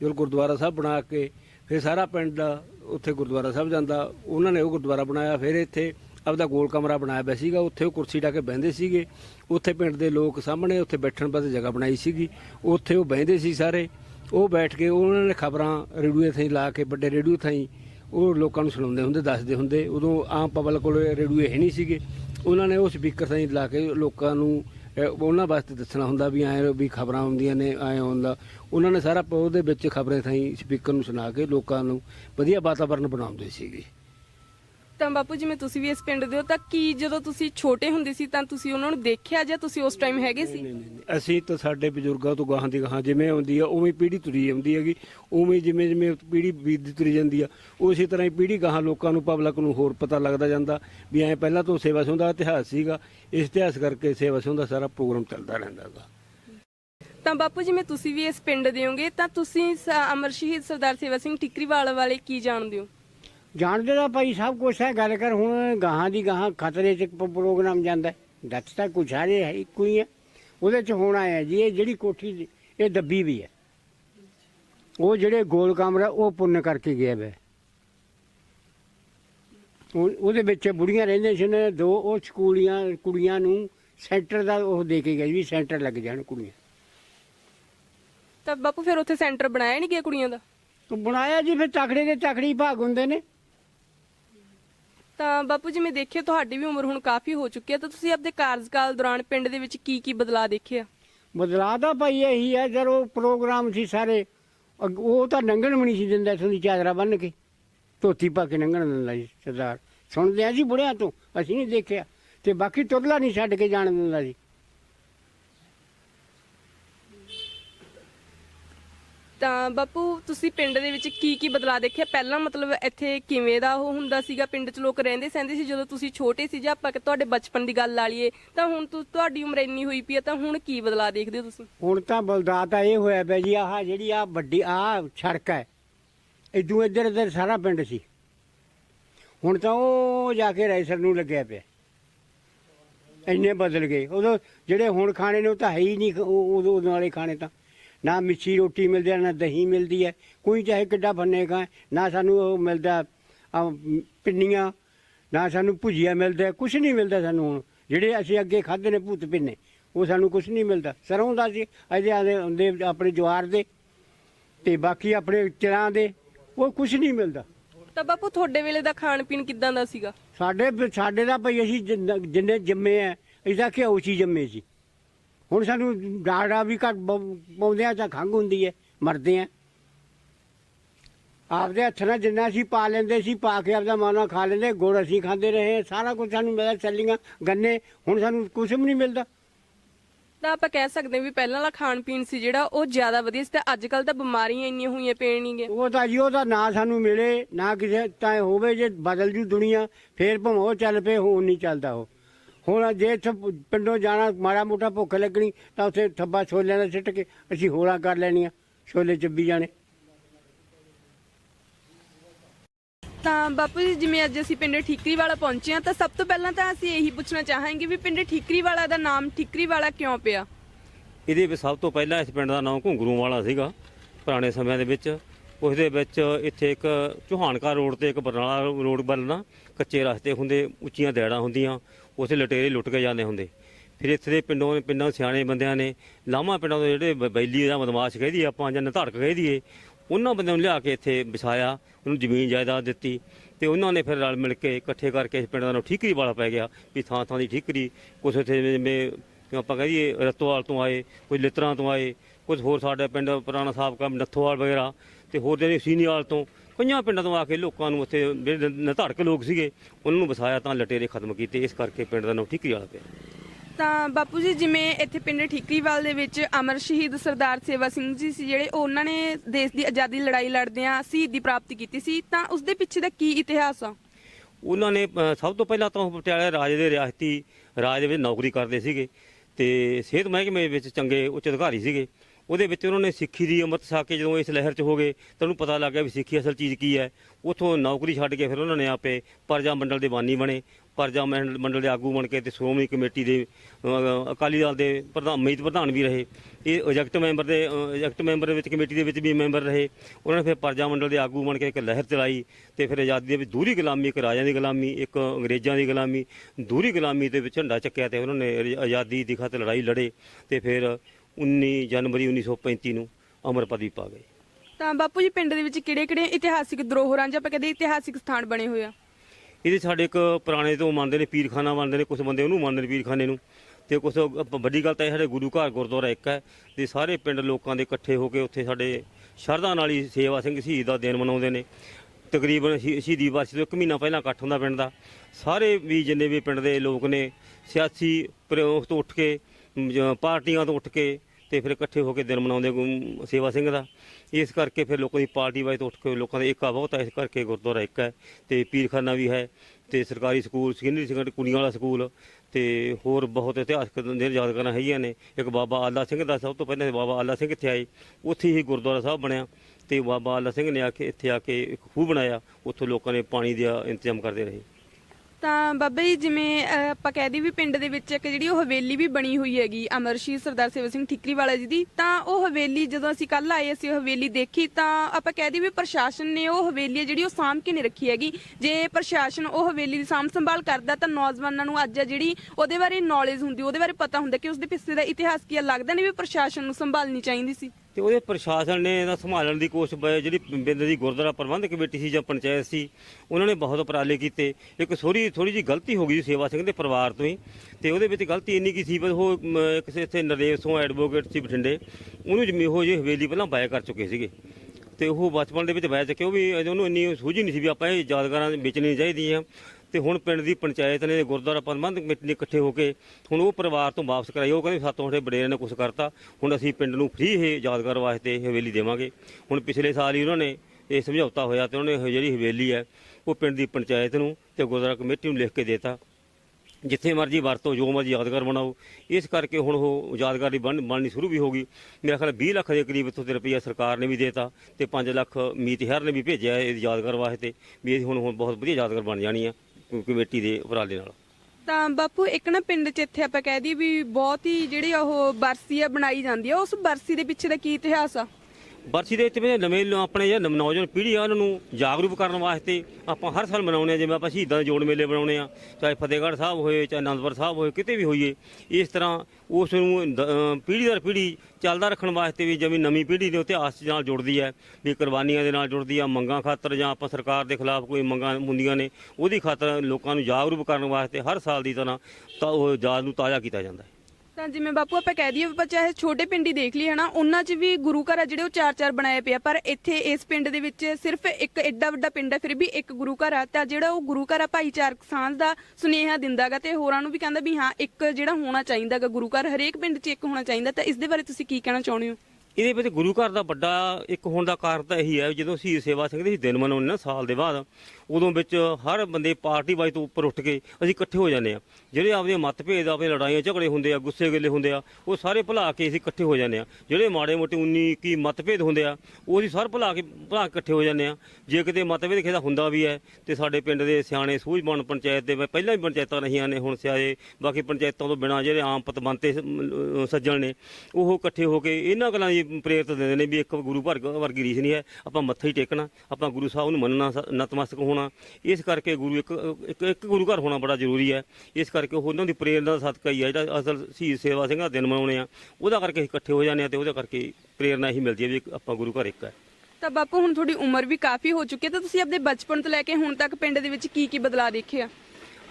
ਜਦੋਂ ਗੁਰਦੁਆਰਾ ਸਾਹਿਬ ਬਣਾ ਕੇ ਫਿਰ ਸਾਰਾ ਪਿੰਡ ਉੱਥੇ ਗੁਰਦੁਆਰਾ ਸਾਹਿਬ ਜਾਂਦਾ, ਉਹਨਾਂ ਨੇ ਉਹ ਗੁਰਦੁਆਰਾ ਬਣਾਇਆ, ਫਿਰ ਇੱਥੇ ਆਪਦਾ ਗੋਲ ਕਮਰਾ ਬਣਾਇਆ ਪਿਆ ਸੀਗਾ, ਉੱਥੇ ਉਹ ਕੁਰਸੀ ਢਾ ਕੇ ਬਹਿੰਦੇ ਸੀਗੇ। ਉੱਥੇ ਪਿੰਡ ਦੇ ਲੋਕ ਸਾਹਮਣੇ ਉੱਥੇ ਬੈਠਣ ਵਾਸਤੇ ਜਗ੍ਹਾ ਬਣਾਈ ਸੀਗੀ। ਉੱਥੇ ਉਹ ਬਹਿੰਦੇ ਸੀ ਸਾਰੇ। ਉਹ ਬੈਠ ਕੇ ਉਹਨਾਂ ਨੇ ਖਬਰਾਂ ਰੇਡੀਓ ਥਾਈ ਲਾ ਕੇ, ਵੱਡੇ ਰੇਡੀਓ ਥਾਈ ਉਹ ਲੋਕਾਂ ਨੂੰ ਸੁਣਾਉਂਦੇ ਹੁੰਦੇ, ਦੱਸਦੇ ਹੁੰਦੇ। ਉਦੋਂ ਆਮ ਪਬਲਿਕ ਕੋਲ ਰੇਡੀਓ ਹੈ ਨਹੀਂ ਸੀਗੇ। ਉਹਨਾਂ ਨੇ ਉਹ ਸਪੀਕਰ ਥਾਈ ਲਾ ਕੇ ਲੋਕਾਂ ਨੂੰ ਉਹਨਾਂ ਵਾਸਤੇ ਦੱਸਣਾ ਹੁੰਦਾ ਵੀ ਐ ਵੀ ਖਬਰਾਂ ਆਉਂਦੀਆਂ ਨੇ, ਐ ਹੁੰਦਾ। ਉਹਨਾਂ ਨੇ ਸਾਰਾ ਉਹਦੇ ਵਿੱਚ ਖਬਰਾਂ ਥਾਈ ਸਪੀਕਰ ਨੂੰ ਸੁਣਾ ਕੇ ਲੋਕਾਂ ਨੂੰ ਵਧੀਆ ਵਾਤਾਵਰਨ ਬਣਾਉਂਦੇ ਸੀਗੇ। ਤਾਂ ਬਾਪੂ ਜਿਵੇਂ ਤੁਸੀਂ ਵੀ ਇਸ ਪਿੰਡ ਦੇ ਹੋ ਤਾਂ ਕੀ ਜਦੋਂ ਤੁਸੀਂ ਛੋਟੇ ਹੁੰਦੇ ਸੀ ਤਾਂ ਤੁਸੀਂ ਉਹਨਾਂ ਨੂੰ ਦੇਖਿਆ ਜਾਂ ਤੁਸੀਂ ਉਸ ਟਾਈਮ ਹੈਗੇ ਸੀ? ਨਹੀਂ, ਨਹੀਂ, ਨਹੀਂ। ਅਸੀਂ ਤਾਂ ਸਾਡੇ ਬਜ਼ੁਰਗਾਂ ਤੋਂ ਗਾਹਾਂ ਦੀ ਗਾਹਾਂ ਜਿਵੇਂ ਆਉਂਦੀ ਆ ਉਵੇਂ ਪੀੜ੍ਹੀ ਤੁਰੀ ਆਉਂਦੀ ਹੈਗੀ ਉਵੇਂ ਜਿਵੇਂ ਜਿਵੇਂ ਪੀੜ੍ਹੀ ਬੀਤਦੀ ਤੁਰੀ ਜਾਂਦੀ ਆ ਉਸੇ ਤਰ੍ਹਾਂ ਹੀ ਪੀੜ੍ਹੀ ਗਾਹਾਂ ਲੋਕਾਂ ਨੂੰ ਪਬਲਿਕ ਨੂੰ ਹੋਰ ਪਤਾ ਲੱਗਦਾ ਜਾਂਦਾ ਵੀ ਐ ਪਹਿਲਾਂ ਤੋਂ ਸੇਵਾ ਸਿੰਘ ਦਾ ਇਤਿਹਾਸ ਸੀਗਾ ਇਸ ਇਤਿਹਾਸ ਕਰਕੇ ਸੇਵਾ ਸਿੰਘ ਦਾ ਸਾਰਾ ਪ੍ਰੋਗਰਾਮ ਚੱਲਦਾ ਰਹਿੰਦਾ ਗਾ। ਤਾਂ ਬਾਪੂ ਜਿਵੇਂ ਤੁਸੀਂ ਵੀ ਇਸ ਪਿੰਡ ਦੇ ਹੋਗੇ ਤਾਂ ਤੁਸੀਂ ਸ- ਅਮਰ ਸ਼ਹੀਦ ਸਰਦਾਰ ਸੇਵਾ ਸਿੰਘ ਠਿਕਰੀਵਾਲ ਵਾਲੇ ਕੀ ਜਾਣਦੇ ਹੋ? ਜਾਣਦੇ ਦਾ ਭਾਈ ਸਭ ਕੁਛ ਹੈ ਗੱਲ ਕਰ ਹੁਣ ਗਾਹਾਂ ਦੀ ਗਾਹਾਂ ਖਤਰੇ ਚ ਪ- ਪ੍ਰੋਗਰਾਮ ਜਾਂਦਾ ਹੈ। ਦੱਸ ਤਾਂ ਕੁਛ ਆ ਰਿਹਾ ਹੈ ਇੱਕੋ ਹੀ ਹੈ। ਉਹਦੇ ਚ ਹੋਣਾ ਹੈ ਜੀ ਇਹ ਜਿਹੜੀ ਕੋਠੀ ਦੀ- ਇਹ ਦੱਬੀ ਵੀ ਹੈ। ਉਹ ਜਿਹੜੇ ਗੋਲ ਕਮਰਾ ਉਹ ਪੁੰਨ ਕਰਕੇ ਗਿਆ ਵੇ। ਉਹ- ਉਹਦੇ ਵਿੱਚ ਬੁੜੀਆਂ ਰਹਿੰਦੇ ਸੀ ਨੇ ਦੋ ਉਹ ਸਕੂਲੀਆਂ ਕੁੜੀਆਂ ਨੂੰ ਸੈਂਟਰ ਦਾ ਉਹ ਦੇ ਕੇ ਗਏ ਵੀ ਸੈਂਟਰ ਲੱਗ ਜਾਣ ਕੁੜੀਆਂ। ਤਾਂ ਬਾਪੂ ਫਿਰ ਉੱਥੇ ਸੈਂਟਰ ਬਣਾਇਆ ਨਹੀਂ ਗਿਆ ਕੁੜੀਆਂ ਦਾ? ਉਹ ਬਣਾਇਆ ਜੀ ਫਿਰ ਤਕੜੇ ਦੇ ਤਕੜੀ ਭਾਗ ਹੁੰਦੇ ਨੇ। ਤਾਂ ਬਾਪੂ ਜੀ, ਮੈਂ ਦੇਖਿਆ ਤੁਹਾਡੀ ਵੀ ਉਮਰ ਹੁਣ ਕਾਫੀ ਹੋ ਚੁੱਕੀ ਹੈ, ਤਾਂ ਤੁਸੀਂ ਆਪਣੇ ਕਾਰਜਕਾਲ ਦੌਰਾਨ ਪਿੰਡ ਦੇ ਵਿੱਚ ਕੀ ਕੀ ਬਦਲਾਅ ਦੇਖਿਆ ਬਦਲਾਅ ਦਾ ਭਾਈ ਇਹੀ ਹੈ, ਜਦੋਂ ਪ੍ਰੋਗਰਾਮ ਸੀ ਸਾਰੇ, ਅਗ- ਉਹ ਤਾਂ ਨੰਗਣ ਵੀ ਨਹੀਂ ਸੀ ਦਿੰਦਾ ਇਥੋਂ ਦੀ ਚਾਦਰਾ ਬੰਨ ਕੇ। ਧੋਤੀ ਪਾ ਕੇ ਨੰਗਣ ਦਿੰਦਾ ਸੀ ਸਰਦਾਰ। ਸੁਣਦੇ ਆ ਜੀ ਬੁੜਿਆਂ ਤੋਂ, ਅਸੀਂ ਨਹੀਂ ਦੇਖਿਆ, ਤੇ ਬਾਕੀ ਤੁਰਲਾ ਨਹੀਂ ਛੱਡ ਕੇ ਜਾਣ ਦਿੰਦਾ ਸੀ। ਤਾਂ ਬਾਪੂ, ਤੁਸੀਂ ਪਿੰਡ ਦੇ ਵਿੱਚ ਕੀ ਕੀ ਬਦਲਾਅ ਦੇਖਿਆ? ਪਹਿਲਾਂ ਮਤਲਬ ਇੱਥੇ ਕਿਵੇਂ ਦਾ ਉਹ ਹੁੰਦਾ ਸੀਗਾ? ਪਿੰਡ 'ਚ ਲੋਕ ਰਹਿੰਦੇ ਸਹਿੰਦੇ ਸੀ ਜਦੋਂ ਤੁਸੀਂ ਛੋਟੇ ਸੀ ਜਾਂ ਆਪਾਂ ਤੁਹਾਡੇ ਬਚਪਨ ਦੀ ਗੱਲ ਲਾ ਲਈਏ ਤਾਂ ਹੁਣ ਤੁ- ਤੁਹਾਡੀ ਉਮਰ ਇੰਨੀ ਹੋਈ ਪਈ ਹੈ, ਤਾਂ ਹੁਣ ਕੀ ਬਦਲਾਅ ਦੇਖਦੇ ਹੋ ਤੁਸੀਂ? ਹੁਣ ਤਾਂ ਬਲਦਾ ਤਾਂ ਇਹ ਹੋਇਆ ਪਿਆ ਜੀ, ਆਹ ਜਿਹੜੀ ਆ ਵੱਡੀ ਆ ਸੜਕ ਹੈ ਇਦੋਂ ਇੱਧਰ ਇੱਧਰ ਸਾਰਾ ਪਿੰਡ ਸੀ। ਹੁਣ ਤਾਂ ਉਹ ਜਾ ਕੇ ਰਾਈਸਰ ਨੂੰ ਲੱਗਿਆ ਪਿਆ। ਇੰਨੇ ਬਦਲ ਗਏ। ਉਦੋਂ ਜਿਹੜੇ ਹੁਣ ਖਾਣੇ ਨੇ, ਉਹ ਤਾਂ ਹੈ ਹੀ ਨਹੀਂ, ਉਹ- ਉਦੋਂ ਉਦੋਂ ਖਾਣੇ ਤਾਂ। ਨਾ ਮਿੱਠੀ ਰੋਟੀ ਮਿਲਦੀ ਹੈ ਨਾ ਦਹੀਂ ਮਿਲਦੀ ਹੈ। ਕੋਈ ਚਾਹੇ ਕਿੱਡਾ ਖਾਏ ਨਾ ਸਾਨੂੰ ਉਹ ਮਿਲਦਾ ਪਿੰਨੀਆਂ ਨਾ ਸਾਨੂੰ ਭੁਜੀਆ ਮਿਲਦਾ ਕੁਝ ਨਹੀਂ ਮਿਲਦਾ ਸਾਨੂੰ ਹੁਣ। ਜਿਹੜੇ ਅਸੀਂ ਅੱਗੇ ਖਾਦੇ ਨੇ ਭੂਤ ਪਿੰਨੇ ਉਹ ਸਾਨੂੰ ਕੁਝ ਨਹੀਂ ਮਿਲਦਾ। ਸਰੋਂ ਦਾ ਸੀ ਅਜੇ ਆਦੇ ਹੁੰਦੇ ਆਪਣੇ ਜਵਾਰ ਦੇ ਤੇ ਬਾਕੀ ਆਪਣੇ ਚਰਾਂ ਦੇ ਉਹ ਕੁਝ ਨਹੀਂ ਮਿਲਦਾ। ਤਾਂ ਬਾਪੂ ਤੁਹਾਡੇ ਵੇਲੇ ਦਾ ਖਾਣ ਪੀਣ ਕਿੱਦਾਂ ਦਾ ਸੀਗਾ? ਸਾਡੇ ਸਾਡੇ ਦਾ ਭਈ ਅਸੀਂ ਜਿੰਨ- ਜਿੰਨੇ ਜੰਮੇ ਆ ਇਹਦਾ ਘਿਓ ਹੀ ਜੰਮੇ ਸੀ। ਹੁਣ ਸਾਨੂੰ ਡਾੜਾ ਵੀ ਘੱਟ ਪਾਉਂਦੇ ਆ ਤਾਂ ਖੰਘ ਹੁੰਦੀ ਹੈ ਮਰਦੇ ਆ। ਆਪਦੇ ਹੱਥ ਨਾਲ ਜਿੰਨਾ ਅਸੀਂ ਪਾ ਲੈਂਦੇ ਸੀ ਪਾ ਕੇ ਆਪਦਾ ਮਾਨਾ ਖਾ ਲੈਂਦੇ ਗੁੜ ਅਸੀਂ ਖਾਂਦੇ ਰਹੇ ਸਾਰਾ ਕੁਝ ਸਾਨੂੰ ਮਿਲਦਾ ਚੱਲੀਆਂ ਗੰਨੇ ਹੁਣ ਸਾਨੂੰ ਕੁਝ ਵੀ ਨਹੀਂ ਮਿਲਦਾ। ਤਾਂ ਆਪਾਂ ਕਹਿ ਸਕਦੇ ਵੀ ਪਹਿਲਾਂ ਵਾਲਾ ਖਾਣ ਪੀਣ ਸੀ ਜਿਹੜਾ ਉਹ ਜ਼ਿਆਦਾ ਵਧੀਆ ਸੀ ਤੇ ਅੱਜ ਕੱਲ ਤਾਂ ਬਿਮਾਰੀਆਂ ਇੰਨੀਆਂ ਹੋਈਆਂ ਪੈਣੀਆਂ ਉਹ ਤਾਂ ਜੀ ਉਹਦਾ ਨਾ ਸਾਨੂੰ ਮਿਲੇ ਨਾ ਕਿਸੇ ਤਾਂ ਹੋਵੇ ਜੇ ਬਦਲ ਜੂ ਦੁਨੀਆ ਫੇਰ ਭਾਵੇਂ ਉਹ ਚੱਲ ਪਏ ਹੁਣ ਨਹੀਂ ਚੱਲਦਾ ਉਹ। ਹੁਣ ਜੇ ਇੱਥੋਂ ਪਿੰਡੋਂ ਜਾਣਾ ਮਾੜਾ ਮੋਟਾ ਭੁੱਖ ਲੱਗਣੀ ਤਾਂ ਉੱਥੇ ਥੱਬਾ ਛੋਲਿਆਂ ਦਾ ਸਿੱਟ ਕੇ ਅਸੀਂ ਹੋਰਾਂ ਕਰ ਲੈਣੀਆਂ ਛੋਲੇ ਚੱਬੀ ਜਾਣੇ। ਤਾਂ ਬਾਪੂ ਜੀ ਜਿਵੇਂ ਅੱਜ ਅਸੀਂ ਪਿੰਡ ਠੀਕਰੀ ਵਾਲਾ ਪਹੁੰਚੇ ਹਾਂ ਤਾਂ ਸਭ ਤੋਂ ਪਹਿਲਾਂ ਤਾਂ ਅਸੀਂ ਇਹੀ ਪੁੱਛਣਾ ਚਾਹਾਂਗੇ ਵੀ ਪਿੰਡ ਠੀਕਰੀ ਵਾਲਾ ਦਾ ਨਾਮ ਠੀਕਰੀ ਵਾਲਾ ਕਿਉਂ ਪਿਆ? ਇਹਦੇ ਵਿੱਚ ਸਭ ਤੋਂ ਪਹਿਲਾਂ ਇਸ ਪਿੰਡ ਦਾ ਨਾਮ ਘੁੰਗਰੂ ਵਾਲਾ ਸੀਗਾ ਪੁਰਾਣੇ ਸਮਿਆਂ ਦੇ ਵਿੱਚ। ਉਸ ਦੇ ਵਿੱਚ ਇੱਥੇ ਇੱਕ ਚੋਹਾਨਕਾ ਰੋਡ ਤੇ ਇੱਕ ਬਰਨਾਲਾ ਰੋਡ ਵੱਲ ਨਾ ਕੱਚੇ ਰਸਤੇ ਹੁੰਦੇ ਉੱਚੀਆਂ ਦੈੜਾਂ ਹੁੰਦੀਆਂ। ਉੱਥੇ ਲਟੇਰੇ ਲੁੱਟ ਕੇ ਜਾਂਦੇ ਹੁੰਦੇ। ਫਿਰ ਇੱਥੇ ਦੇ ਪਿੰਡੋਂ ਪਿੰਡਾਂ ਦੇ ਸਿਆਣੇ ਬੰਦਿਆਂ ਨੇ, ਲਾਮਾ ਪਿੰਡਾਂ ਤੋਂ ਜਿਹੜੇ ਬ- ਬੈਲੀ ਦਾ ਬਦਮਾਸ਼ ਕਹਿ ਦਈਏ ਆਪਾਂ ਜਾਂ ਨਧੜਕ ਕਹਿ ਦਈਏ, ਉਹਨਾਂ ਬੰਦਿਆਂ ਨੂੰ ਲਿਆ ਕੇ ਇੱਥੇ ਵਿਛਾਇਆ ਉਹਨੂੰ ਜ਼ਮੀਨ ਜਾਇਦਾਦ ਦਿੱਤੀ ਤੇ ਉਹਨਾਂ ਨੇ ਫਿਰ ਰਲ ਮਿਲ ਕੇ ਇਕੱਠੇ ਕਰਕੇ ਇਸ ਪਿੰਡ ਦਾ ਨਾਮ ਠੀਕਰੀ ਵਾਲਾ ਪੈ ਗਿਆ ਵੀ ਥਾਂ ਥਾਂ ਦੀ ਠੀਕਰੀ, ਕੁਛ ਇੱਥੇ ਜਿਵੇਂ ਆਪਾਂ ਕਹਿ ਦਈਏ ਰਤੋਵਾਲ ਤੋਂ ਆਏ ਕੁਝ ਲਿੱਤਰਾਂ ਤੋਂ ਆਏ ਕੁਝ ਹੋਰ ਸਾਡੇ ਪਿੰਡ ਪੁਰਾਣਾ ਸਾਬਕਾ ਨੱਥੋਵਾਲ ਵਗੈਰਾ ਤੇ ਹੋਰ ਜਿਹੜੇ ਸੀਨੀਵਾਲ ਤੋਂ ਕਈਆਂ ਪਿੰਡਾਂ ਤੋਂ ਆ ਕੇ ਲੋਕਾਂ ਨੂੰ ਉੱਥੇ ਜਿਹੜੇ ਨਧੜਕ ਲੋਕ ਸੀਗੇ ਉਹਨਾਂ ਨੂੰ ਵਸਾਇਆ ਤਾਂ ਲਟੇਰੇ ਖਤਮ ਕੀਤੇ ਇਸ ਕਰਕੇ ਪਿੰਡ ਦਾ ਨਾਮ ਠੀਕਰੀ ਵਾਲਾ ਪਿਆ। ਤਾਂ ਬਾਪੂ ਜੀ ਜਿਵੇਂ ਇੱਥੇ ਪਿੰਡ ਠੀਕਰੀਵਾਲ ਦੇ ਵਿੱਚ ਅਮਰ ਸ਼ਹੀਦ ਸਰਦਾਰ ਸੇਵਾ ਸਿੰਘ ਜੀ ਸੀ ਜਿਹੜੇ ਉਹਨਾਂ ਨੇ ਦੇਸ਼ ਦੀ ਆਜ਼ਾਦੀ ਲੜਾਈ ਲੜਦਿਆਂ ਸ਼ਹੀਦੀ ਪ੍ਰਾਪਤੀ ਕੀਤੀ ਸੀ ਤਾਂ ਉਸ ਦੇ ਪਿੱਛੇ ਦਾ ਕੀ ਇਤਿਹਾਸ ਆ? ਉਹਨਾਂ ਨੇ ਅ, ਸਭ ਤੋਂ ਪਹਿਲਾਂ ਤਾਂ ਉਹ ਪਟਿਆਲੇ ਰਾਜ ਦੇ ਰਿਆਸਤੀ ਰਾਜ ਦੇ ਵਿੱਚ ਨੌਕਰੀ ਕਰਦੇ ਸੀਗੇ ਤੇ ਸਿਹਤ ਮਹਿਕਮੇ ਵਿੱਚ ਚੰਗੇ ਉੱਚ ਅਧਿਕਾਰੀ ਸੀਗੇ। ਉਹਦੇ ਵਿੱਚ ਉਹਨਾਂ ਨੇ ਸਿੱਖੀ ਦੀ ਅੰਮ੍ਰਿਤ ਛਕ ਕੇ ਜਦੋਂ ਇਸ ਲਹਿਰ 'ਚ ਹੋ ਗਏ, ਤਾਂ ਉਹਨੂੰ ਪਤਾ ਲੱਗ ਗਿਆ ਵੀ ਸਿੱਖੀ ਅਸਲ ਚੀਜ਼ ਕੀ ਹੈ। ਉਥੋਂ ਨੌਕਰੀ ਛੱਡ ਕੇ ਫਿਰ ਉਹਨਾਂ ਨੇ ਆਪੇ ਪਰਜਾ ਮੰਡਲ ਦੇ ਬਾਨੀ ਬਣੇ। ਪਰਜਾ ਮੰਡਲ ਮੰਡਲ ਦੇ ਆਗੂ ਬਣ ਕੇ ਤੇ ਸ਼੍ਰੋਮਣੀ ਕਮੇਟੀ ਦੇ ਅਕਾਲੀ ਦਲ ਦੇ ਪ੍ਰਧਾਨ, ਮੀਤ ਪ੍ਰਧਾਨ ਵੀ ਰਹੇ। ਇਹ ਐਜੈਕਟ ਮੈਂਬਰ ਦੇ ਐਜੈਕਟ ਮੈਂਬਰ ਵਿੱਚ, ਕਮੇਟੀ ਦੇ ਵਿੱਚ ਵੀ ਮੈਂਬਰ ਰਹੇ। ਉਹਨਾਂ ਨੇ ਫਿਰ ਪਰਜਾ ਮੰਡਲ ਦੇ ਆਗੂ ਬਣ ਕੇ ਇੱਕ ਲਹਿਰ ਚਲਾਈ ਤੇ ਫਿਰ ਆਜ਼ਾਦੀ ਦੇ ਵਿੱਚ ਦੂਰੀ ਗੁਲਾਮੀ, ਇੱਕ ਰਾਜਿਆਂ ਦੀ ਗੁਲਾਮੀ, ਇੱਕ ਅੰਗਰੇਜ਼ਾਂ ਦੀ ਗੁਲਾਮੀ, ਦੂਰੀ ਗੁਲਾਮੀ ਦੇ ਵਿੱਚ ਝੰਡਾ ਚੱਕਿਆ ਤੇ ਉਹਨਾਂ ਨੇ ਆਜ਼ਾਦੀ ਦੀ ਖਾਤਰ ਲੜਾਈ ਲੜੇ ਤੇ ਫਿਰ 19 ਜਨਵਰੀ 1935 ਨੂੰ ਅਮਰਪਦੀ ਪਾ ਗਏ। ਤਾਂ ਬਾਪੂ ਜੀ ਪਿੰਡ ਦੇ ਵਿੱਚ ਕਿਹੜੇ-ਕਿਹੜੇ ਇਤਿਹਾਸਿਕ ਧਰੋਹਰਾਂ ਜਾਂ ਆਪਾਂ ਕਹਿੰਦੇ ਇਤਿਹਾਸਿਕ ਸਥਾਨ ਬਣੇ ਹੋਏ ਆ? ਇਹਦੇ ਸਾਡੇ ਇੱਕ ਪੁਰਾਣੇ ਤੋਂ ਮੰਨਦੇ ਨੇ ਪੀਰਖਾਨਾ ਮੰਨਦੇ ਨੇ ਕੁਝ ਬੰਦੇ ਉਹਨੂੰ ਮੰਨਦੇ ਨੇ ਪੀਰਖਾਨੇ ਨੂੰ। ਤੇ ਕੁਝ ਵੱਡੀ ਗੱਲ ਤਾਂ ਇਹ ਸਾਡੇ ਗੁਰੂ ਘਰ ਗੁਰਦੁਆਰਾ ਇੱਕ ਹੈ ਤੇ ਸਾਰੇ ਪਿੰਡ ਲੋਕਾਂ ਦੇ ਇਕੱਠੇ ਹੋ ਕੇ ਉੱਥੇ ਸਾਡੇ ਸ਼ਰਧਾ ਨਾਲ ਹੀ ਸੇਵਾ ਸਿੰਘ ਸ਼ਹੀਦ ਦਾ ਦਿਨ ਮਨਾਉਂਦੇ ਨੇ। ਤਕਰੀਬਨ ਸ਼ਹੀ- ਸ਼ਹੀਦੀ ਵਰਸ਼ ਤੋਂ ਇੱਕ ਮਹੀਨਾ ਪਹਿਲਾਂ ਇਕੱਠ ਹੁੰਦਾ ਪਿੰਡ ਦਾ। ਸਾਰੇ ਵੀ ਜਿੰਨੇ ਵੀ ਪਿੰਡ ਦੇ ਲੋਕ ਨੇ ਸਿਆਸੀ ਪ੍ਰਯੋਗ ਤੋਂ ਉੱਠ ਕੇ ਜ- ਪਾਰਟੀਆਂ ਤੋਂ ਉੱਠ ਕੇ ਤੇ ਫਿਰ ਇਕੱਠੇ ਹੋ ਕੇ ਦਿਨ ਮਨਾਉਂਦੇ ਗੁ- ਸੇਵਾ ਸਿੰਘ ਦਾ। ਇਸ ਕਰਕੇ ਫਿਰ ਲੋਕਾਂ ਦੀ ਪਾਰਟੀ ਵਾਈਜ਼ ਤੋਂ ਉੱਠ ਕੇ ਲੋਕਾਂ ਦਾ ਏਕਾ ਬਹੁਤ ਹੈ ਇਸ ਕਰਕੇ ਗੁਰਦੁਆਰਾ ਇੱਕ ਹੈ ਤੇ ਪੀਰਖਾਨਾ ਵੀ ਹੈ ਤੇ ਸਰਕਾਰੀ ਸਕੂਲ ਸੈਕੰਡਰੀ ਸੈਕੰਡਰੀ ਕੁੜੀਆਂ ਵਾਲਾ ਸਕੂਲ ਤੇ ਹੋਰ ਬਹੁਤ ਇਤਿਹਾਸਕ ਦਿਨ ਯਾਦ ਕਰਨਾ ਹੈਗੀਆਂ ਨੇ। ਇੱਕ ਬਾਬਾ ਆਲਾ ਸਿੰਘ ਦਾ ਸਭ ਤੋਂ ਪਹਿਲਾਂ ਬਾਬਾ ਆਲਾ ਸਿੰਘ ਇੱਥੇ ਆਏ, ਉੱਥੇ ਹੀ ਗੁਰਦੁਆਰਾ ਸਾਹਿਬ ਬਣਿਆ ਤੇ ਬਾਬਾ ਆਲਾ ਸਿੰਘ ਨੇ ਆ ਕੇ ਇੱਥੇ ਆ ਕੇ ਇੱਕ ਖੂਹ ਬਣਾਇਆ, ਉੱਥੋਂ ਲੋਕਾਂ ਨੇ ਪਾਣੀ ਦਾ ਇੰਤਜ਼ਾਮ ਕਰਦੇ ਰਹੇ। ਤਾਂ ਬਾਬਾ ਜੀ ਜਿਵੇਂ ਅਹ, ਆਪਾਂ ਕਹਿ ਦਈਏ ਵੀ ਪਿੰਡ ਦੇ ਵਿੱਚ ਇੱਕ ਜਿਹੜੀ ਉਹ ਹਵੇਲੀ ਵੀ ਬਣੀ ਹੋਈ ਹੈਗੀ ਅਮਰ ਸਰਦਾਰ ਸੇਵਾ ਸਿੰਘ ਠਿਕਰੀ ਵਾਲਾ ਜੀ ਦੀ ਤਾਂ ਉਹ ਹਵੇਲੀ ਜਦੋਂ ਅਸੀਂ ਕੱਲ ਆਏ ਅਸੀਂ ਉਹ ਹਵੇਲੀ ਦੇਖੀ ਤਾਂ ਆਪਾਂ ਕਹਿ ਦਈਏ ਵੀ ਪ੍ਰਸ਼ਾਸਨ ਨੇ ਉਹ ਹਵੇਲੀ ਹੈ ਜਿਹੜੀ ਉਹ ਸਾਂਭ ਕੇ ਨਹੀਂ ਰੱਖੀ ਹੈਗੀ। ਜੇ ਪ੍ਰਸ਼ਾਸਨ ਉਹ ਹਵੇਲੀ ਦੀ ਸਾਂਭ ਸੰਭਾਲ ਕਰਦਾ ਤਾਂ ਨੌਜਵਾਨਾਂ ਨੂੰ ਅੱਜ ਆ ਜਿਹੜੀ ਉਹਦੇ ਬਾਰੇ ਨੌਲੇਜ ਹੁੰਦੀ ਉਹਦੇ ਬਾਰੇ ਪਤਾ ਹੁੰਦਾ ਕਿ ਉਸਦੇ ਪਿੱਛੇ ਦਾ ਇਤਿਹਾਸ ਕੀ ਹੈ। ਲੱਗਦਾ ਨਹੀਂ ਵੀ ਪ੍ਰਸ਼ਾਸਨ ਨੂੰ ਸੰਭਾਲਣੀ ਚਾਹੀਦੀ ਸੀ। ਤੇ ਉਹਦੇ ਪ੍ਰਸ਼ਾਸਨ ਨੇ ਇਹਦਾ ਸੰਭਾਲਣ ਦੀ ਕੋਸ਼ਿਸ਼ ਬ- ਜਿਹੜੀ ਬਿੰਦ ਦੀ ਗੁਰਦੁਆਰਾ ਪ੍ਰਬੰਧਕ ਕਮੇਟੀ ਸੀ ਜਾਂ ਪੰਚਾਇਤ ਸੀ ਉਹਨਾਂ ਨੇ ਬਹੁਤ ਉਪਰਾਲੇ ਕੀਤੇ। ਇੱਕ ਥੋੜੀ ਥੋੜੀ ਜੀ ਗਲਤੀ ਹੋ ਗਈ ਸੀ ਸੇਵਾ ਸਿੰਘ ਦੇ ਪਰਿਵਾਰ ਤੋਂ ਹੀ ਤੇ ਉਹਦੇ ਵਿੱਚ ਗਲਤੀ ਇੰਨੀ ਕੀ ਸੀ ਪਰ ਉਹ ਮ, ਇੱਕ ਇੱਥੇ ਨਰੇਸ਼ ਸਿੰਘ ਐਡਵੋਕੇਟ ਸੀ ਬਠਿੰਡੇ ਉਹਨੂੰ ਜਮੀ ਹੋ ਜੀ ਹਵੇਲੀ ਪਹਿਲਾਂ ਬਾਇ ਕਰ ਚੁੱਕੇ ਸੀਗੇ। ਤੇ ਉਹ ਬਚਪਨ ਦੇ ਵਿੱਚ ਬਹਿ ਚੁੱਕੇ ਉਹ ਵੀ ਉਹਨੂੰ ਇੰਨੀ ਸੂਝ ਹੀ ਨਹੀਂ ਸੀ ਵੀ ਆਪਾਂ ਇਹ ਯਾਦਗਾਰਾਂ ਵੇਚਣੀਆਂ ਚਾਹੀਦੀਆਂ। ਤੇ ਹੁਣ ਪਿੰਡ ਦੀ ਪੰਚਾਇਤ ਨੇ ਗੁਰਦੁਆਰਾ ਪ੍ਰਬੰਧਕ ਕਮੇਟੀ ਨੇ ਇਕੱਠੇ ਹੋ ਕੇ ਹੁਣ ਉਹ ਪਰਿਵਾਰ ਤੋਂ ਵਾਪਸ ਕਰਾਈ। ਉਹ ਕਹਿੰਦੇ ਸਾਤੋਂ ਸਾਡੇ ਵਡੇਰਿਆਂ ਨੇ ਕੁਝ ਕਰਤਾ। ਹੁਣ ਅਸੀਂ ਪਿੰਡ ਨੂੰ ਫ੍ਰੀ ਇਹ ਯਾਦਗਾਰ ਵਾਸਤੇ ਹਵੇਲੀ ਦੇਵਾਂਗੇ। ਹੁਣ ਪਿਛਲੇ ਸਾਲ ਹੀ ਉਹਨਾਂ ਨੇ ਇਹ ਸਮਝੌਤਾ ਹੋਇਆ ਤੇ ਉਹਨਾਂ ਨੇ ਜਿਹੜੀ ਹਵੇਲੀ ਹੈ, ਉਹ ਪਿੰਡ ਦੀ ਪੰਚਾਇਤ ਨੂੰ ਤੇ ਗੁਰਦੁਆਰਾ ਕਮੇਟੀ ਨੂੰ ਲਿਖ ਕੇ ਦੇਤਾ। ਜਿੱਥੇ ਮਰਜ਼ੀ ਵਰਤੋ, ਜੋ ਮਰਜ਼ੀ ਯਾਦਗਾਰ ਬਣਾਓ। ਇਸ ਕਰਕੇ ਹੁਣ ਉਹ ਯਾਦਗਾਰ ਦੀ ਬਣ ਬਣਨੀ ਸ਼ੁਰੂ ਵੀ ਹੋ ਗਈ। ਮੇਰਾ ਖਿਆਲ 20 ਲੱਖ ਦੇ ਕਰੀਬ ਇੱਥੋਂ ਤੇ ਰੁਪਈਆ ਸਰਕਾਰ ਨੇ ਵੀ ਦੇਤਾ ਤੇ 5 ਲੱਖ ਮੀਤ ਹੈਰ ਨੇ ਵੀ ਭੇਜਿਆ ਇਹ ਯਾਦਗਾਰ ਵਾਸਤੇ ਵੀ ਇਹ ਹੁਣ ਹੁਣ ਬਹੁਤ ਵਧੀਆ ਯਾਦਗਾਰ ਬਣ ਜਾਣੀ ਆ। ਕਮੇਟੀ ਦੇ ਉਪਰਾਲੇ ਨਾਲ। ਤਾਂ ਬਾਪੂ, ਇੱਕ ਨਾ ਪਿੰਡ 'ਚ ਇੱਥੇ ਆਪਾਂ ਕਹਿ ਦਈਏ ਵੀ ਬਹੁਤ ਹੀ ਜਿਹੜੀ ਉਹ ਬਰਸੀ ਆ ਬਣਾਈ ਜਾਂਦੀ ਆ, ਉਸ ਬਰਸੀ ਦੇ ਪਿੱਛੇ ਦਾ ਕੀ ਇਤਿਹਾਸ ਆ? ਬਰਸੀ ਦੇ ਵਿੱਚ ਵੀ ਨਵੇਂ ਲੋ- ਆਪਣੇ ਜਿਹੜੇ ਨਵ- ਨੌਜਵਾਨ ਪੀੜ੍ਹੀ ਆ, ਉਹਨਾਂ ਨੂੰ ਜਾਗਰੂਕ ਕਰਨ ਵਾਸਤੇ ਆਪਾਂ ਹਰ ਸਾਲ ਮਨਾਉਂਦੇ ਆ, ਜਿਵੇਂ ਆਪਾਂ ਸ਼ਹੀਦਾਂ ਦੇ ਜੋੜ ਮੇਲੇ ਬਣਾਉਂਦੇ ਆ, ਚਾਹੇ ਫਤਿਹਗੜ੍ਹ ਸਾਹਿਬ ਹੋਏ, ਚਾਹੇ ਅਨੰਦਪੁਰ ਸਾਹਿਬ ਹੋਏ, ਕਿਤੇ ਵੀ ਹੋਈਏ, ਇਸ ਤਰ੍ਹਾਂ ਉਸ ਨੂੰ ਦ- ਅਹ ਪੀੜ੍ਹੀ ਦਰ ਪੀੜ੍ਹੀ ਚੱਲਦਾ ਰੱਖਣ ਵਾਸਤੇ ਵੀ ਜਿਵੇਂ ਨਵੀਂ ਪੀੜ੍ਹੀ ਦੇ ਇਤਿਹਾਸ ਨਾਲ ਜੁੜਦੀ ਹੈ, ਵੀ ਕੁਰਬਾਨੀਆਂ ਦੇ ਨਾਲ ਜੁੜਦੀ ਆ, ਮੰਗਾਂ ਖਾਤਰ ਜਾਂ ਆਪਾਂ ਸਰਕਾਰ ਦੇ ਖਿਲਾਫ ਕੋਈ ਮੰਗਾਂ ਹੁੰਦੀਆਂ ਨੇ, ਉਹਦੀ ਖਾਤਰ ਲੋਕਾਂ ਨੂੰ ਜਾਗਰੂਕ ਕਰਨ ਵਾਸਤੇ ਹਰ ਸਾਲ ਦੀ ਤਰ੍ਹਾਂ ਤਾਂ ਉਹ ਯਾਦ ਨੂੰ ਤਾਜ਼ਾ ਕੀਤਾ ਜਾਂਦਾ ਹੈ। ਤਾਂ ਜਿਵੇਂ ਬਾਪੂ ਆਪਾਂ ਕਹਿ ਦਈਏ ਵੀ ਆਪਾਂ ਛੋਟੇ ਪਿੰਡ ਹੀ ਦੇਖ ਲਈ ਹਨਾ, ਉਹਨਾਂ 'ਚ ਵੀ ਗੁਰੂ ਘਰ ਆ ਜਿਹੜੇ ਉਹ ਚਾਰ ਚਾਰ ਬਣਾਏ ਪਏ ਪਰ ਇੱਥੇ ਇਸ ਪਿੰਡ ਦੇ ਵਿੱਚ ਸਿਰਫ ਇੱਕ ਐਡਾ ਵੱਡਾ ਪਿੰਡ ਹੈ ਫਿਰ ਵੀ ਇੱਕ ਗੁਰੂ ਘਰ ਆ। ਤਾਂ ਜਿਹੜਾ ਉਹ ਗੁਰੂ ਘਰ ਆ ਭਾਈਚਾਰਕ ਸਾਂਝ ਦਾ ਸੁਨੇਹਾ ਦਿੰਦਾਗਾ ਤੇ ਹੋਰਾਂ ਨੂੰ ਵੀ ਕਹਿੰਦਾ ਵੀ ਹਾਂ, ਇੱਕ ਜਿਹੜਾ ਹੋਣਾ ਚਾਹੀਦਾਗਾ ਗੁਰੂ ਘਰ, ਹਰੇਕ ਪਿੰਡ 'ਚ ਇੱਕ ਹੋਣਾ ਚਾਹੀਦਾ। ਤਾਂ ਇਸ ਦੇ ਬਾਰੇ ਤੁਸੀਂ ਕੀ ਕਹਿਣਾ ਚਾਹੁੰਦੇ ਹੋ? ਇਹਦੇ ਵਿੱਚ ਗੁਰੂ ਘਰ ਦਾ ਵੱਡਾ ਇੱਕ ਹੋਣ ਦਾ ਕਾਰਨ ਤਾਂ ਇਹੀ ਹੈ ਜਦੋਂ ਸ਼ਹੀਦ ਸੇਵਾ ਸਿੰਘ ਦੇ ਦਿਨ ਮਨਾਉਂਦੇ ਨਾ ਸਾਲ ਦੇ ਬਾਅਦ, ਉਦੋਂ ਵਿੱਚ ਹਰ ਬੰਦੇ ਪਾਰਟੀ ਵਾਈਜ਼ ਤੋਂ ਉੱਪਰ ਉੱਠ ਕੇ ਅਸੀਂ ਇਕੱਠੇ ਹੋ ਜਾਂਦੇ ਆ ਜਿਹੜੇ ਆਪਦੇ ਮਤਭੇਦ ਆਪਣੇ ਲੜਾਈਆਂ, ਝਗੜੇ ਹੁੰਦੇ ਆ, ਗੁੱਸੇ ਗਿੱਲੇ ਹੁੰਦੇ ਆ, ਉਹ ਸਾਰੇ ਭੁਲਾ ਕੇ ਅਸੀਂ ਇਕੱਠੇ ਹੋ ਜਾਂਦੇ ਆ ਜਿਹੜੇ ਮਾੜੇ ਮੋਟੇ 19 ਕੀ ਮਤਭੇਦ ਹੁੰਦੇ ਆ, ਉਹ ਅਸੀਂ ਸਾਰੇ ਭੁਲਾ ਕੇ ਭੁਲਾ ਕੇ ਇਕੱਠੇ ਹੋ ਜਾਂਦੇ ਆ ਜੇ ਕਿਤੇ ਮਤਭੇਦ ਕਿਸੇ ਦਾ ਹੁੰਦਾ ਵੀ ਹੈ, ਤੇ ਸਾਡੇ ਪਿੰਡ ਦੇ ਸਿਆਣੇ ਸੂਝਵਾਨ ਪੰਚਾਇਤ ਦੇ ਪਹਿਲਾਂ ਵੀ ਪੰਚਾਇਤਾਂ ਰਹੀਆਂ ਨੇ, ਹੁਣ ਸਿਆਏ ਬਾਕੀ ਪੰਚਾਇਤਾਂ ਤੋਂ ਬਿਨਾਂ ਜਿਹੜੇ ਆਮ ਪਤਵੰਤੇ ਸੱਜਣ ਨੇ, ਉਹ ਇਕੱਠੇ ਹੋ ਕੇ ਇਹਨਾਂ ਗੱਲਾਂ ਦੀ ਪ੍ਰੇਰਿਤ ਦਿੰਦੇ ਨੇ ਵੀ ਇੱਕ ਗੁਰੂ ਵਰਗ ਵਰਗੀ ਰੀਸ ਨਹੀਂ ਹੈ ਆਪਾਂ ਮੱਥਾ ਹੀ ਟੇਕਣਾ ਆਪਾਂ ਗੁਰੂ ਸਾਹਿਬ ਨੂੰ ਮੰਨਣਾ ਸ- ਨਤਮਸਤਕ ਹੋਣਾ। ਇਸ ਕਰਕੇ ਗੁਰੂ ਇੱਕ ਇੱਕ ਇੱਕ ਗੁਰੂ ਘਰ ਹੋਣਾ ਬੜਾ ਜ਼ਰੂਰੀ ਹੈ। ਇਸ ਕਰਕੇ ਉਹ ਉਹਨਾਂ ਦੀ ਪ੍ਰੇਰਨਾ ਦਾ ਸਦਕਾ ਹੀ ਹੈ ਜਿਹੜਾ ਅਸਲ ਸ਼ਹੀਦ ਸੇਵਾ ਸਿੰਘਾਂ ਦਾ ਦਿਨ ਮਨਾਉਣੇ ਆ। ਉਹਦਾ ਕਰਕੇ ਅਸੀਂ ਇਕੱਠੇ ਹੋ ਜਾਂਦੇ ਆ ਤੇ ਉਹਦੇ ਕਰਕੇ ਪ੍ਰੇਰਨਾ ਇਹੀ ਮਿਲਦੀ ਹੈ ਵੀ ਇੱਕ ਆਪਾਂ ਗੁਰੂ ਘਰ ਇੱਕ ਹੈ। ਤਾਂ ਬਾਪੂ ਹੁਣ ਤੁਹਾਡੀ ਉਮਰ ਵੀ ਕਾਫੀ ਹੋ ਚੁੱਕੀ ਹੈ ਤਾਂ ਤੁਸੀਂ ਆਪਣੇ ਬਚਪਨ ਤੋਂ ਲੈ ਕੇ ਹੁਣ ਤੱਕ ਪਿੰਡ ਦੇ ਵਿੱਚ ਕੀ ਕੀ ਬਦਲਾਅ ਦੇਖੇ ਆ?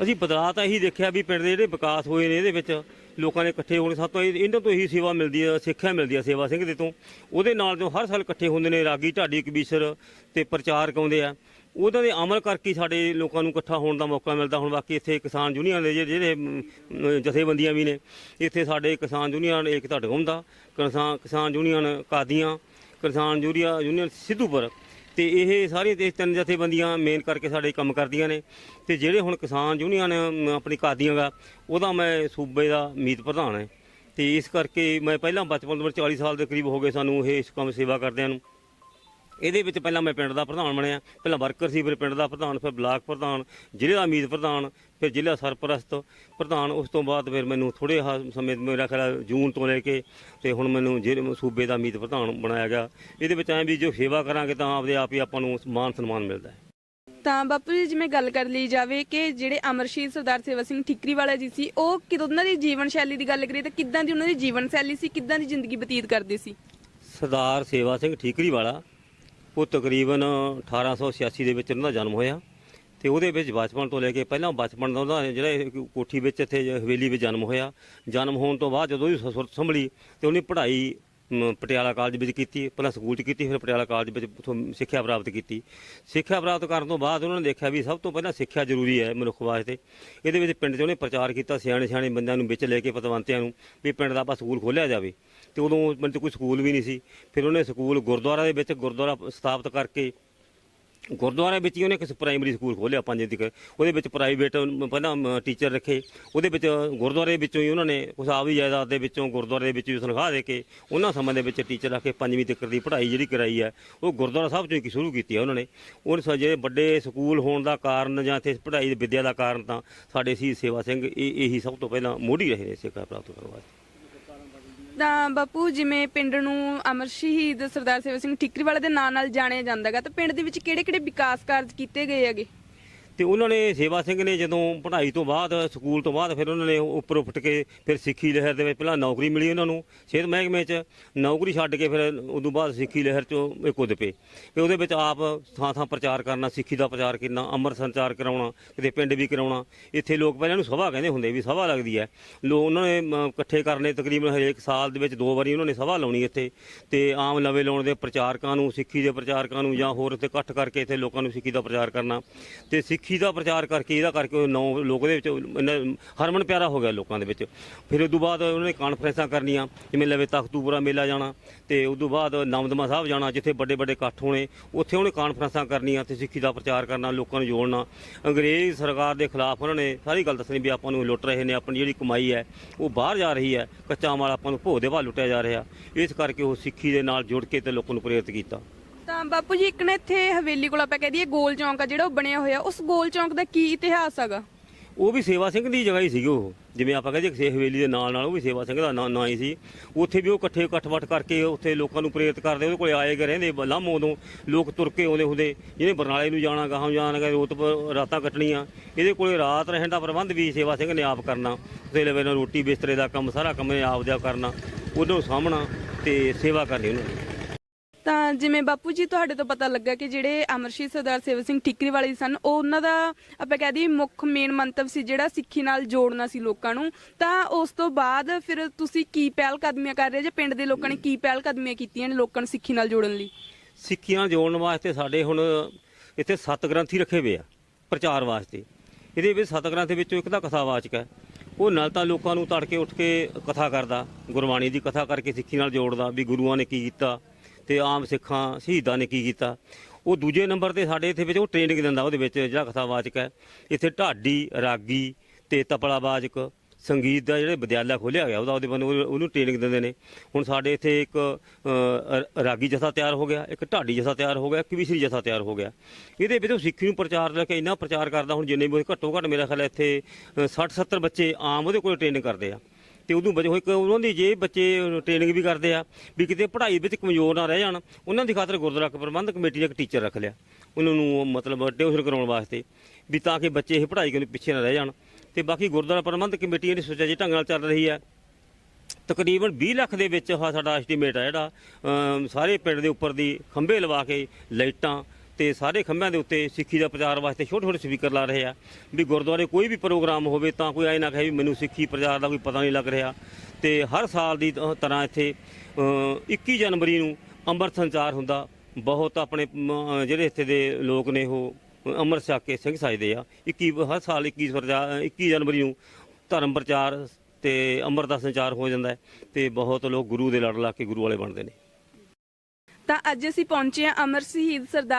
ਅਸੀਂ ਬਦਲਾਅ ਤਾਂ ਇਹੀ ਦੇਖਿਆ ਵੀ ਪਿੰਡ ਦੇ ਜਿਹੜੇ ਵਿਕਾਸ ਹੋਏ ਨੇ ਇਹਦੇ ਵਿੱਚ ਲੋਕਾਂ ਨੇ ਇਕੱਠੇ ਹੋਣੇ ਸਾਤੋਂ ਇਹ- ਇਹਨਾਂ ਤੋਂ ਹੀ ਸੇਵਾ ਮਿਲਦੀ ਹੈ ਸਿੱਖਿਆ ਮਿਲਦੀ ਹੈ ਸੇਵਾ ਸਿੰਘ ਦੇ ਤੋਂ। ਉਹਦੇ ਨਾਲ ਜੋ ਹਰ ਸਾਲ ਇਕੱਠੇ ਹੁੰਦੇ ਨੇ, ਰਾਗੀ ਢਾਡੀ, ਕਬੀਸਰ ਤੇ ਪ੍ਰਚਾਰਕ ਆਉਂਦੇ ਆ। ਉਹਨਾਂ ਦੇ ਅਮਲ ਕਰਕੇ ਸਾਡੇ ਲੋਕਾਂ ਨੂੰ ਇਕੱਠਾ ਹੋਣ ਦਾ ਮੌਕਾ ਮਿਲਦਾ। ਹੁਣ ਬਾਕੀ ਇੱਥੇ ਕਿਸਾਨ ਯੂਨੀਅਨ ਦੇ ਜਿਹੜੇ- ਜਿਹੜੇ ਜਥੇਬੰਦੀਆਂ ਵੀ ਨੇ, ਇੱਥੇ ਸਾਡੇ ਕਿਸਾਨ ਯੂਨੀਅਨ ਏਕਤਾ ਢਗੁੰਦਾ ਕਿਸਾਨ ਕਿਸਾਨ ਯੂਨੀਅਨ ਕਾਦੀਆਂ, ਕਿਸਾਨ ਯੂਰੀਆ ਯੂਨੀਅਨ ਸਿੱਧੂਪੁਰ। ਤੇ ਇਹ ਸਾਰੀਆਂ ਤੇ ਤਿੰਨ ਜਥੇਬੰਦੀਆਂ ਮੇਨ ਕਰਕੇ ਸਾਡੇ ਕੰਮ ਕਰਦੀਆਂ ਨੇ। ਤੇ ਜਿਹੜੇ ਹੁਣ ਕਿਸਾਨ ਯੂਨੀਅਨ ਆਪਣੀ ਕਾਦੀਆਂ ਗਾ, ਉਹਦਾ ਮੈਂ ਸੂਬੇ ਦਾ ਮੀਤ ਪ੍ਰਧਾਨ ਹੈ। ਤੇ ਇਸ ਕਰਕੇ ਮੈਂ ਪਹਿਲਾਂ ਬਚਪਨ ਤੋਂ 40 ਸਾਲ ਦੇ ਕਰੀਬ ਹੋ ਗਏ ਸਾਨੂੰ ਇਹ ਇਸ ਕੰਮ ਸੇਵਾ ਕਰਦਿਆਂ ਨੂੰ। ਇਹਦੇ ਵਿੱਚ ਪਹਿਲਾਂ ਮੈਂ ਪਿੰਡ ਦਾ ਪ੍ਰਧਾਨ ਬਣਿਆ। ਪਹਿਲਾਂ ਵਰਕਰ ਸੀ ਫਿਰ ਪਿੰਡ ਦਾ ਪ੍ਰਧਾਨ, ਫਿਰ ਬਲਾਕ ਪ੍ਰਧਾਨ, ਜ਼ਿਲ੍ਹੇ ਦਾ ਅਮੀਦ ਪ੍ਰਧਾਨ ਫਿਰ ਜ਼ਿਲ੍ਹਾ ਸਰਪ੍ਰਸਤ ਪ੍ਰਧਾਨ ਉਸ ਤੋਂ ਬਾਅਦ ਫਿਰ ਮੈਨੂੰ ਥੋੜੇ ਸਮੇਂ ਮੇਰਾ ਖਿਆਲ ਜੂਨ ਤੋਂ ਲੈ ਕੇ ਤੇ ਹੁਣ ਮੈਨੂੰ ਜ਼ਿਲ੍ਹੇ ਸੂਬੇ ਦਾ ਅਮੀਦ ਪ੍ਰਧਾਨ ਬਣਾਇਆ ਗਿਆ। ਇਹਦੇ ਵਿੱਚ ਐਂ ਵੀ ਜੋ ਸੇਵਾ ਕਰਾਂਗੇ ਤਾਂ ਆਪਦੇ ਆਪ ਹੀ ਆਪਾਂ ਨੂੰ ਮਾਨ ਸਨਮਾਨ ਮਿਲਦਾ ਹੈ। ਤਾਂ ਬਾਪੂ ਜੀ ਜਿਵੇਂ ਗੱਲ ਕਰ ਲਈ ਜਾਵੇ ਕਿ ਜਿਹੜੇ ਅਮਰ ਸ਼ਹੀਦ ਸਰਦਾਰ ਸੇਵਾ ਸਿੰਘ ਠਿਕਰੀ ਵਾਲਾ ਜੀ ਸੀ ਉਹ ਕਿਦੋਂ ਉਹਨਾਂ ਦੀ ਜੀਵਨ ਸ਼ੈਲੀ ਦੀ ਗੱਲ ਕਰੀਏ ਤਾਂ ਕਿੱਦਾਂ ਦੀ ਉਹਨਾਂ ਦੀ ਜੀਵਨ ਸ਼ੈਲੀ ਸੀ ਕਿੱਦਾਂ ਦੀ ਜ਼ਿੰਦਗੀ ਬਤੀਤ ਕਰਦੇ ਸੀ? ਸਰਦਾਰ ਸੇਵਾ ਸਿੰਘ ਠੀਕਰੀ ਵਾਲਾ ਉਹ ਤਕਰੀਬਨ 1886 ਦੇ ਵਿੱਚ ਉਹਨਾਂ ਦਾ ਜਨਮ ਹੋਇਆ। ਤੇ ਉਹਦੇ ਵਿੱਚ ਬਚਪਨ ਤੋਂ ਲੈ ਕੇ ਪਹਿਲਾਂ ਬਚਪਨ ਦਾ ਉਹਦਾ ਜਿਹੜਾ ਇਹ ਕੋਠੀ ਵਿੱਚ ਇੱਥੇ ਹਵੇਲੀ ਵਿੱਚ ਜਨਮ ਹੋਇਆ, ਜਨਮ ਹੋਣ ਤੋਂ ਬਾਅਦ ਜਦੋਂ ਉਹਦੀ ਸੁਰਤ ਸੰਭਲੀ ਤੇ ਉਹਨੇ ਪੜ੍ਹਾਈ ਪਟਿਆਲਾ ਕਾਲਜ ਵਿੱਚ ਕੀਤੀ, ਪਹਿਲਾਂ ਸਕੂਲ 'ਚ ਕੀਤੀ, ਫਿਰ ਪਟਿਆਲਾ ਕਾਲਜ ਵਿੱਚ ਉੱਥੋਂ ਸਿੱਖਿਆ ਪ੍ਰਾਪਤ ਕੀਤੀ। ਸਿੱਖਿਆ ਪ੍ਰਾਪਤ ਕਰਨ ਤੋਂ ਬਾਅਦ ਉਹਨਾਂ ਨੇ ਦੇਖਿਆ ਵੀ ਸਭ ਤੋਂ ਪਹਿਲਾਂ ਸਿੱਖਿਆ ਜ਼ਰੂਰੀ ਹੈ ਮਨੁੱਖ ਵਾਸਤੇ। ਇਹਦੇ ਵਿੱਚ ਪਿੰਡ 'ਚ ਉਹਨੇ ਪ੍ਰਚਾਰ ਕੀਤਾ ਸਿਆਣੇ ਸਿਆਣੇ ਬੰਦਿਆਂ ਨੂੰ ਵਿੱਚ ਲੈ ਕੇ ਪਤਵੰਤਿਆਂ ਨੂੰ ਵੀ ਪਿੰਡ ਦਾ ਆਪਾਂ ਸਕੂਲ ਖੋਲ੍ਹਿਆ ਜਾਵੇ। ਤੇ ਉਦੋਂ ਪਿੰਡ 'ਚ ਕੋਈ ਸਕੂਲ ਵੀ ਨਹੀਂ ਸੀ। ਫਿਰ ਉਹਨੇ ਸਕੂਲ ਗੁਰਦੁਆਰਾ ਦੇ ਵਿੱਚ ਗੁਰਦੁਆਰਾ ਸਥਾਪਿਤ ਕਰਕੇ ਗੁਰਦੁਆਰੇ ਵਿੱਚ ਹੀ ਉਹਨੇ ਇੱਕ ਪ੍ਰਾਇਮਰੀ ਸਕੂਲ ਖੋਲ੍ਹਿਆ ਪੰਜ ਤੱਕ। ਉਹਦੇ ਵਿੱਚ ਪ੍ਰਾਈਵੇਟ ਪਹਿਲਾਂ ਟੀਚਰ ਰੱਖੇ। ਉਹਦੇ ਵਿੱਚ ਗੁਰਦੁਆਰੇ ਵਿੱਚੋਂ ਹੀ ਉਹਨਾਂ ਨੇ ਉਸ ਆਪਦੀ ਜਾਇਦਾਦ ਦੇ ਵਿੱਚੋਂ ਗੁਰਦੁਆਰੇ ਦੇ ਵਿੱਚ ਹੀ ਤਨਖਾਹ ਦੇ ਕੇ ਉਹਨਾਂ ਸਮੇਂ ਦੇ ਵਿੱਚ ਟੀਚਰ ਰੱਖ ਕੇ ਪੰਜਵੀਂ ਤੱਕ ਦੀ ਪੜ੍ਹਾਈ ਜਿਹੜੀ ਕਰਾਈ ਹੈ, ਉਹ ਗੁਰਦੁਆਰਾ ਸਾਹਿਬ ਚੋਂ ਹੀ ਸ਼ੁਰੂ ਕੀਤੀ ਹੈ ਉਹਨਾਂ ਨੇ। ਉਹ ਜਿਹੜੇ ਵੱਡੇ ਸਕੂਲ ਹੋਣ ਦਾ ਕਾਰਨ ਜਾਂ ਇੱਥੇ ਪੜ੍ਹਾਈ ਦੀ ਵਿੱਦਿਆ ਦਾ ਕਾਰਨ ਤਾਂ ਸਾਡੇ ਸੀ ਸੇਵਾ ਸਿੰਘ ਇਹ, ਇਹੀ ਸਭ ਤੋਂ ਪਹਿਲਾਂ ਮੋਢੀ ਰਹੇ ਨੇ ਸਿੱਖਿਆ ਪ੍ਰਾਪਤ ਕਰਨ ਵਾਸਤੇ। ਤਾਂ ਬਾਪੂ, ਜਿਵੇਂ ਪਿੰਡ ਨੂੰ ਅਮਰ ਸ਼ਹੀਦ ਸਰਦਾਰ ਸੇਵਾ ਸਿੰਘ ਠਿਕਰੀ ਵਾਲੇ ਦੇ ਨਾਂ ਨਾਲ ਜਾਣਿਆ ਜਾਂਦਾਗਾ ਤਾਂ ਪਿੰਡ ਦੇ ਵਿੱਚ ਕਿਹੜੇ-ਕਿਹੜੇ ਵਿਕਾਸ ਕਾਰਜ ਕੀਤੇ ਗਏ ਹੈਗੇ? ਤੇ ਉਹਨਾਂ ਨੇ ਸੇਵਾ ਸਿੰਘ ਨੇ ਜਦੋਂ ਪੜ੍ਹਾਈ ਤੋਂ ਬਾਅਦ ਸਕੂਲ ਤੋਂ ਬਾਅਦ ਫਿਰ ਉਹਨਾਂ ਨੇ ਉੱਪਰ ਉੱਠ ਕੇ ਫਿਰ ਸਿੱਖੀ ਲਹਿਰ ਦੇ ਵਿੱਚ ਪਹਿਲਾਂ ਨੌਕਰੀ ਮਿਲੀ ਉਹਨਾਂ ਨੂੰ ਸਿਹਤ ਮਹਿਕਮੇ 'ਚ ਨੌਕਰੀ ਛੱਡ ਕੇ ਫਿਰ ਉਦੋਂ ਬਾਅਦ ਸਿੱਖੀ ਲਹਿਰ 'ਚੋਂ ਇਹ ਕੁੱਦ ਪਏ। ਤੇ ਉਹਦੇ ਵਿੱਚ ਆਪ ਥਾਂ ਥਾਂ ਪ੍ਰਚਾਰ ਕਰਨਾ ਸਿੱਖੀ ਦਾ ਪ੍ਰਚਾਰ ਕਰਨਾ ਅੰਮ੍ਰਿਤ ਸੰਚਾਰ ਕਰਾਉਣਾ ਕਿਤੇ ਪਿੰਡ ਵੀ ਕਰਾਉਣਾ ਇੱਥੇ ਲੋਕ ਪਹਿਲਾਂ ਨੂੰ ਸਭਾ ਕਹਿੰਦੇ ਹੁੰਦੇ ਵੀ ਸਭਾ ਲੱਗਦੀ ਹੈ। ਲੋਕ ਉਹਨਾਂ ਨੇ ਮ, ਇਕੱਠੇ ਕਰਨੇ ਤਕਰੀਬਨ ਹਰੇਕ ਸਾਲ ਦੇ ਵਿੱਚ ਦੋ ਵਾਰੀ ਉਹਨਾਂ ਨੇ ਸਭਾ ਲਾਉਣੀ ਇੱਥੇ। ਤੇ ਆਮ ਲਵੇ ਲਾਉਣ ਦੇ ਪ੍ਰਚਾਰਕਾਂ ਨੂੰ ਸਿੱਖੀ ਦੇ ਪ੍ਰਚਾਰਕਾਂ ਨੂੰ ਜਾਂ ਹੋਰ ਇੱਥੇ ਇਕੱਠ ਕਰਕੇ ਇੱਥੇ ਲੋਕਾਂ ਨੂੰ ਸਿੱਖੀ ਦਾ ਪ੍ਰਚਾਰ ਕਰਨਾ। ਤੇ ਸਿੱਖੀ ਸਿੱਖੀ ਦਾ ਪ੍ਰਚਾਰ ਕਰਕੇ, ਇਹਦਾ ਕਰਕੇ ਨੌ ਲੋਕ ਦੇ ਵਿੱਚ ਇੰਨਾ ਹਰਮਨ ਪਿਆਰਾ ਹੋ ਗਿਆ ਲੋਕਾਂ ਦੇ ਵਿੱਚ। ਫਿਰ ਉਸ ਤੋਂ ਬਾਅਦ ਉਹਨਾਂ ਨੇ ਕਾਨਫਰੰਸਾਂ ਕਰਨੀਆਂ ਜਿਵੇਂ ਲਵੇ ਤਖਤੂਪੁਰਾ ਮੇਲਾ ਜਾਣਾ ਤੇ ਉਸ ਤੋਂ ਬਾਅਦ ਨਵਦਮਾ ਸਾਹਿਬ ਜਾਣਾ, ਜਿੱਥੇ ਵੱਡੇ ਵੱਡੇ ਇਕੱਠ ਹੋਣੇ, ਉੱਥੇ ਉਹਨੇ ਕਾਨਫਰੰਸਾਂ ਕਰਨੀਆਂ ਤੇ ਸਿੱਖੀ ਦਾ ਪ੍ਰਚਾਰ ਕਰਨਾ, ਲੋਕਾਂ ਨੂੰ ਜੋੜਨਾ। ਅੰਗਰੇਜ਼ ਸਰਕਾਰ ਦੇ ਖਿਲਾਫ ਉਹਨਾਂ ਨੇ ਸਾਰੀ ਗੱਲ ਦੱਸਣੀ ਵੀ ਆਪਾਂ ਨੂੰ ਲੁੱਟ ਰਹੇ ਨੇ, ਆਪਣੀ ਜਿਹੜੀ ਕਮਾਈ ਹੈ, ਉਹ ਬਾਹਰ ਜਾ ਰਹੀ ਹੈ, ਕੱਚਾ ਮਾਲ ਆਪਾਂ ਨੂੰ ਭੋਗ ਦੇ ਭਾਅ ਲੁੱਟਿਆ ਜਾ ਰਿਹਾ। ਇਸ ਕਰਕੇ ਉਹ ਸਿੱਖੀ ਦੇ ਨਾਲ ਜੁੜ ਕੇ ਤੇ ਲੋਕਾਂ ਨੂੰ ਪ੍ਰੇਰਿਤ ਕੀਤਾ। ਬਾਪੂ ਜੀ, ਇੱਕ ਨਾ ਇੱਥੇ ਹਵੇਲੀ ਕੋਲ ਆਪਾਂ ਕਹਿ ਦਈਏ ਗੋਲ ਚੌਂਕ ਆ ਜਿਹੜਾ ਉਹ ਬਣਿਆ ਹੋਇਆ। ਉਸ ਗੋਲ ਚੌਂਕ ਦਾ ਕੀ ਇਤਿਹਾਸ ਹੈਗਾ? ਉਹ ਵੀ ਸੇਵਾ ਸਿੰਘ ਦੀ ਜਗ੍ਹਾ ਹੀ ਸੀਗੀ ਉਹ। ਜਿਵੇਂ ਆਪਾਂ ਕਹਿੰਦੇ ਸੇ ਹਵੇਲੀ ਦੇ ਨਾਲ ਨਾਲ ਉਹ ਵੀ ਸੇਵਾ ਸਿੰਘ ਦਾ ਨਾਂ ਨਾਂ ਹੀ ਸੀ। ਉੱਥੇ ਵੀ ਉਹ ਇਕੱਠੇ ਇਕੱਠਵਟ ਕਰਕੇ ਉੱਥੇ ਲੋਕਾਂ ਨੂੰ ਪ੍ਰੇਰਿਤ ਕਰਦੇ, ਉਹਦੇ ਕੋਲੇ ਆਏ ਗਏ ਰਹਿੰਦੇ, ਲਾਮੋ ਉਦੋਂ ਲੋਕ ਤੁਰ ਕੇ ਆਉਂਦੇ ਹੁੰਦੇ। ਜਿਹਨੇ ਬਰਨਾਲੇ ਨੂੰ ਜਾਣਾ, ਗਾਹਾਂ ਜਾਣਾ ਗਾ ਰੋਤ ਰਾਤਾਂ ਕੱਟਣੀਆਂ। ਇਹਦੇ ਕੋਲੇ ਰਾਤ ਰਹਿਣ ਦਾ ਪ੍ਰਬੰਧ ਵੀ ਸੇਵਾ ਸਿੰਘ ਨੇ ਆਪ ਕਰਨਾ। ਉਸੇ ਲਵੇ ਨਾਲ ਰੋਟੀ ਬਿਸਤਰੇ ਦਾ ਕੰਮ, ਸਾਰਾ ਕੰਮ ਨੇ ਆਪ ਦਾ ਕਰਨਾ। ਉਹਨੂੰ ਸਾਹਮਣਾ ਤੇ ਸੇਵਾ ਕਰਨੀ ਉਹਨਾਂ। ਨੇ ਤਾਂ ਜਿਵੇਂ ਬਾਪੂ ਜੀ ਤੁਹਾਡੇ ਤੋਂ ਪਤਾ ਲੱਗਾ ਕਿ ਜਿਹੜੇ ਅਮਰ ਸਰਦਾਰ ਸੇਵਾ ਸਿੰਘ ਠਿਕਰੀ ਵਾਲੇ ਸਨ, ਉਹ ਉਹਨਾਂ ਦਾ ਆਪਾਂ ਕਹਿ ਦਈਏ ਮੁੱਖ ਮੇਨ ਮੰਤਵ ਸੀ ਜਿਹੜਾ ਸਿੱਖੀ ਨਾਲ ਜੋੜਨਾ ਸੀ ਲੋਕਾਂ ਨੂੰ। ਤਾਂ ਉਸ ਤੋਂ ਬਾਅਦ ਫਿਰ ਤੁਸੀਂ ਕੀ ਪਹਿਲ ਕਦਮੀਆਂ ਕਰ ਰਹੇ ਜੇ ਪਿੰਡ ਦੇ ਲੋਕਾਂ ਨੇ ਕੀ ਪਹਿਲ ਕਦਮੀਆਂ ਕੀਤੀਆਂ ਨੇ ਲੋਕਾਂ ਨੂੰ ਸਿੱਖੀ ਨਾਲ ਜੋੜਨ ਲਈ? ਸਿੱਖੀ ਨਾਲ ਜੋੜਨ ਵਾਸਤੇ ਸਾਡੇ ਹੁਣ ਇੱਥੇ ਸੱਤ ਗ੍ਰੰਥੀ ਰੱਖੇ ਹੋਏ ਆ ਪ੍ਰਚਾਰ ਵਾਸਤੇ। ਇਹਦੇ ਵਿੱਚ ਸੱਤ ਗ੍ਰੰਥ ਵਿੱਚੋਂ ਇੱਕ ਤਾਂ ਕਥਾਵਾਚਕ ਹੈ। ਉਹ ਨਾਲ ਤਾਂ ਲੋਕਾਂ ਨੂੰ ਤੜਕੇ ਉੱਠ ਕੇ ਕਥਾ ਕਰਦਾ, ਗੁਰਬਾਣੀ ਦੀ ਕਥਾ ਕਰਕੇ ਸਿੱਖੀ ਨਾਲ ਜੋੜਦਾ ਵੀ ਗੁਰੂਆਂ ਨੇ ਕੀ ਕੀਤਾ। ਤੇ ਆਮ ਸਿੱਖਾਂ ਸ਼ਹੀਦਾਂ ਨੇ ਕੀ ਕੀਤਾ? ਉਹ ਦੂਜੇ ਨੰਬਰ ਤੇ ਸਾਡੇ ਇੱਥੇ ਵਿੱਚ ਉਹ ਟ੍ਰੇਨਿੰਗ ਦਿੰਦਾ ਉਹਦੇ ਵਿੱਚ, ਜਿਹੜਾ ਕਥਾਵਾਚਕ ਹੈ। ਇੱਥੇ ਢਾਡੀ, ਰਾਗੀ ਤੇ ਤਪਲਾਵਾਚਕ ਸੰਗੀਤ ਦਾ ਜਿਹੜੇ ਵਿਦਿਆਲਿਆ ਖੋਲਿਆ ਗਿਆ, ਉਹਦਾ ਉਹਦੇ ਵੱਲੋਂ ਉਹਨੂੰ ਟ੍ਰੇਨਿੰਗ ਦਿੰਦੇ ਨੇ। ਹੁਣ ਸਾਡੇ ਇੱਥੇ ਇੱਕ ਰਾਗੀ ਜਥਾ ਤਿਆਰ ਹੋ ਗਿਆ, ਇੱਕ ਢਾਡੀ ਜਥਾ ਤਿਆਰ ਹੋ ਗਿਆ, ਇੱਕ ਵਿਸਰੀ ਜਥਾ ਤਿਆਰ ਹੋ ਗਿਆ। ਇਹਦੇ ਵਿੱਚ ਉਹ ਸਿੱਖੀ ਨੂੰ ਪ੍ਰਚਾਰ ਲੈ ਕੇ ਇੰਨਾ ਪ੍ਰਚਾਰ ਕਰਦਾ, ਹੁਣ ਜਿੰਨੇ ਵੀ ਘੱਟੋ ਘੱਟ ਮੇਰਾ ਖਿਆਲ ਇੱਥੇ 60 70 ਬੱਚੇ ਆਮ ਉਹਦੇ ਕੋਲ ਟ੍ਰੇਨਿੰਗ ਕਰਦੇ ਆ। ਤੇ ਉਦੋਂ ਬਚੇ ਹੋਏ ਉਹਨਾਂ ਦੀ ਜੇ ਬੱਚੇ ਟ੍ਰੇਨਿੰਗ ਵੀ ਕਰਦੇ ਆ, ਵੀ ਕਿਤੇ ਪੜ੍ਹਾਈ ਵਿੱਚ ਕਮਜ਼ੋਰ ਨਾ ਰਹਿ ਜਾਣ, ਉਹਨਾਂ ਦੀ ਖਾਤਰ ਗੁਰਦੁਆਰਾ ਪ੍ਰਬੰਧਕ ਕਮੇਟੀ ਦਾ ਇੱਕ ਟੀਚਰ ਰੱਖ ਲਿਆ। ਉਹਨਾਂ ਨੂੰ ਮਤਲਬ ਟਿਊਸ਼ਨ ਕਰਾਉਣ ਵਾਸਤੇ, ਵੀ ਤਾਂ ਕਿ ਬੱਚੇ ਇਹ ਪੜ੍ਹਾਈ ਕਰਨ ਪਿੱਛੇ ਨਾ ਰਹਿ ਜਾਣ। ਤੇ ਬਾਕੀ ਗੁਰਦੁਆਰਾ ਪ੍ਰਬੰਧਕ ਕਮੇਟੀ ਇਹਨੇ ਸੋਚਿਆ ਜੀ ਢੰਗ ਨਾਲ ਚੱਲ ਰਹੀ ਹੈ। ਤਕਰੀਬਨ 20 ਲੱਖ ਦੇ ਵਿੱਚ ਆਹ ਸਾਡਾ ਐਸਟੀਮੇਟ ਹੈ ਜਿਹੜਾ ਸਾਰੇ ਪਿੰਡ ਦੇ ਉੱਪਰ ਦੀ ਖੰਭੇ ਲਵਾ ਕੇ ਲਾਈਟਾਂ ਤੇ ਸਾਰੇ ਖੰਭਿਆਂ ਦੇ ਉੱਤੇ ਸਿੱਖੀ ਦਾ ਪ੍ਰਚਾਰ ਵਾਸਤੇ ਛੋਟੇ ਛੋਟੇ ਸਪੀਕਰ ਲਾ ਰਹੇ ਆ। ਵੀ ਗੁਰਦੁਆਰੇ ਕੋਈ ਵੀ ਪ੍ਰੋਗਰਾਮ ਹੋਵੇ ਤਾਂ ਕੋਈ ਐ ਨਾ ਕਹੇ ਵੀ ਮੈਨੂੰ ਸਿੱਖੀ ਪ੍ਰਚਾਰ ਦਾ ਕੋਈ ਪਤਾ ਨਹੀਂ ਲੱਗ ਰਿਹਾ। ਤੇ ਹਰ ਸਾਲ ਦੀ ਤਰ੍ਹਾਂ ਇੱਥੇ ਅ, 21 ਜਨਵਰੀ ਨੂੰ ਅੰਮ੍ਰਿਤ ਸੰਚਾਰ ਹੁੰਦਾ। ਬਹੁਤ ਆਪਣੇ ਜਿਹੜੇ ਇੱਥੇ ਦੇ ਲੋਕ ਨੇ ਉਹ ਅੰਮ੍ਰਿਤ ਛਕ ਕੇ ਸਿੰਘ ਸਜਦੇ ਆ। 21 ਹਰ ਸਾਲ 21 ਪ੍ਰਚਾਰ 21 ਜਨਵਰੀ ਨੂੰ ਧਰਮ ਪ੍ਰਚਾਰ ਤੇ ਅੰਮ੍ਰਿਤ ਦਾ ਸੰਚਾਰ ਹੋ ਜਾਂਦਾ ਹੈ ਤੇ ਬਹੁਤ ਲੋਕ ਗੁਰੂ ਦੇ ਲੜ ਲਾ ਕੇ ਗੁਰੂ ਵਾਲੇ ਬਣਦੇ ਨੇ। ਤਾਂ ਅੱਜ ਅਸੀਂ ਪਹੁੰਚੇ ਹਾਂ ਅਮਰ ਸ਼ਹੀਦ ਸਰਦਾਰ